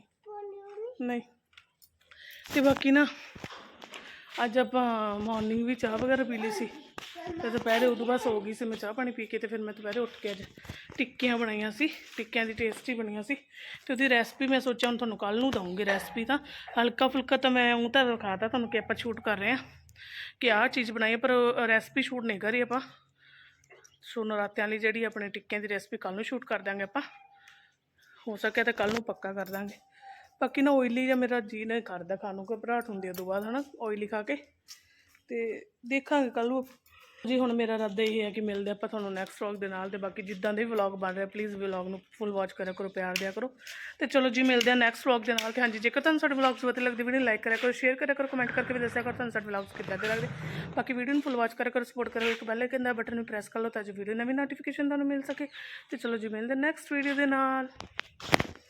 S2: ਨਹੀਂ। ਤੇ ਬਾਕੀ ਨਾ ਅੱਜ ਆਪਾਂ ਮਾਰਨਿੰਗ ਵੀ ਚਾਹ ਵਗੈਰਾ ਪੀ ਲਈ ਸੀ। ਤੇ ਦੁਪਹਿਰੇ ਉਦੋਂ ਬਾਅਦ ਸੋ ਗਈ ਸੀ ਮੈਂ ਚਾਹ ਪਾਣੀ ਪੀ ਕੇ ਤੇ ਫਿਰ ਮੈਂ ਦੁਪਹਿਰੇ ਉੱਠ ਕੇ ਅੱਜ ਟਿੱਕੀਆਂ ਬਣਾਈਆਂ ਸੀ। ਟਿੱਕਿਆਂ ਦੀ ਟੇਸਟੀ ਬਣੀਆਂ ਸੀ। ਤੇ ਉਹਦੀ ਰੈਸਪੀ ਮੈਂ ਸੋਚਿਆ ਹੁਣ ਤੁਹਾਨੂੰ ਕੱਲ ਨੂੰ ਦਊਂਗੀ ਰੈਸਪੀ ਤਾਂ। ਹਲਕਾ ਫੁਲਕਾ ਤਾਂ ਮੈਂ ਉਹ ਤਾਂ ਦਿਖਾਤਾ ਤੁਹਾਨੂੰ ਕਿ ਆਪਾਂ ਸ਼ੂਟ ਕਰ ਰਹੇ ਹਾਂ। ਕਿ ਆਹ ਚੀਜ਼ ਬਣਾਈ ਹੈ, ਪਰ ਰੈਸਪੀ ਸ਼ੂਟ ਨਹੀਂ ਕਰੀ ਆਪਾਂ। ਸੋ ਨਰਾਤਿਆਂ ਲਈ ਜਿਹੜੀ ਆਪਣੇ ਟਿੱਕਿਆਂ ਦੀ ਰੈਸਪੀ ਕੱਲ ਨੂੰ ਸ਼ੂਟ ਕਰ ਦਾਂਗੇ ਆਪਾਂ। ਹੋ ਸਕਿਆ ਤਾਂ ਕੱਲ ਨੂੰ ਪੱਕਾ ਕਰ ਦਾਂਗੇ ਬਾਕੀ ਨਾ ਓਇਲੀ ਜਾਂ ਮੇਰਾ ਜੀ ਨਾ ਕਰਦਾ, ਖਾਣ ਨੂੰ ਘਬਰਾਹਟ ਹੁੰਦੀ ਹੈ ਤੋਂ ਬਾਅਦ, ਹਨਾ? ਓਇਲੀ ਖਾ ਕੇ। ਤੇ ਦੇਖਾਂਗੇ ਕੱਲ ਨੂੰ ਜੀ, ਹੁਣ ਮੇਰਾ ਰੱਦ ਇਹ ਹੈ ਕਿ ਮਿਲਦੇ ਆਪਾਂ ਤੁਹਾਨੂੰ ਨੈਕਸਟ ਵਲੌਗ ਦੇ ਨਾਲ ਤੇ ਬਾਕੀ ਜਿੱਦਾਂ ਦੇ ਵਲੌਗ ਬਣ ਰਿਹਾ ਪਲੀਜ਼ ਵਲੌਗ ਨੂੰ ਫੁੱਲ ਵਾਚ ਕਰਿਆ ਕਰੋ, ਪਿਆਰ ਦਿਆ ਕਰੋ। ਤੇ ਚਲੋ ਜੀ, ਮਿਲਦੇ ਆ ਨੈਕਸਟ ਵਲੌਗ ਦੇ ਨਾਲ ਤੇ ਹਾਂਜੀ, ਜੇਕਰ ਤੁਹਾਨੂੰ ਸਾਡੇ ਵਲੌਗਸ ਵਧੀਆ ਲੱਗਦੇ ਵੀਡੀਓ ਲਾਈਕ ਕਰਿਆ ਕਰੋ ਸ਼ੇਅਰ ਕਰਿਆ ਕਰੋ ਕਮੈਂਟ ਕਰਕੇ ਵੀ ਦੱਸਿਆ ਕਰੋ ਤੁਹਾਨੂੰ ਸਾਡੇ ਵਲੌਗਸ ਕਿੱਦਾਂ ਦੇ ਲੱਗਦੇ। ਬਾਕੀ ਵੀਡੀਓ ਨੂੰ ਫੁੱਲ ਵਾਚ ਕਰਿਆ ਕਰੋ ਸਪੋਰਟ ਕਰੋ ਇੱਕ ਬੈਲ ਆਈਕਨ ਦਾ ਬਟਨ ਨੂੰ ਪ੍ਰੈਸ ਕਰ ਲਓ ਤਾਂ ਜੋ ਵੀਡੀਓ ਨਵੀਂ ਨੋਟੀਫਿਕੇਸ਼ਨ ਤੁਹਾਨੂੰ ਮਿਲ ਸਕੇ। ਤੇ ਚਲੋ ਜੀ, ਮਿਲਦੇ ਨੈਕਸਟ ਵੀਡੀਓ ਦੇ ਨਾਲ।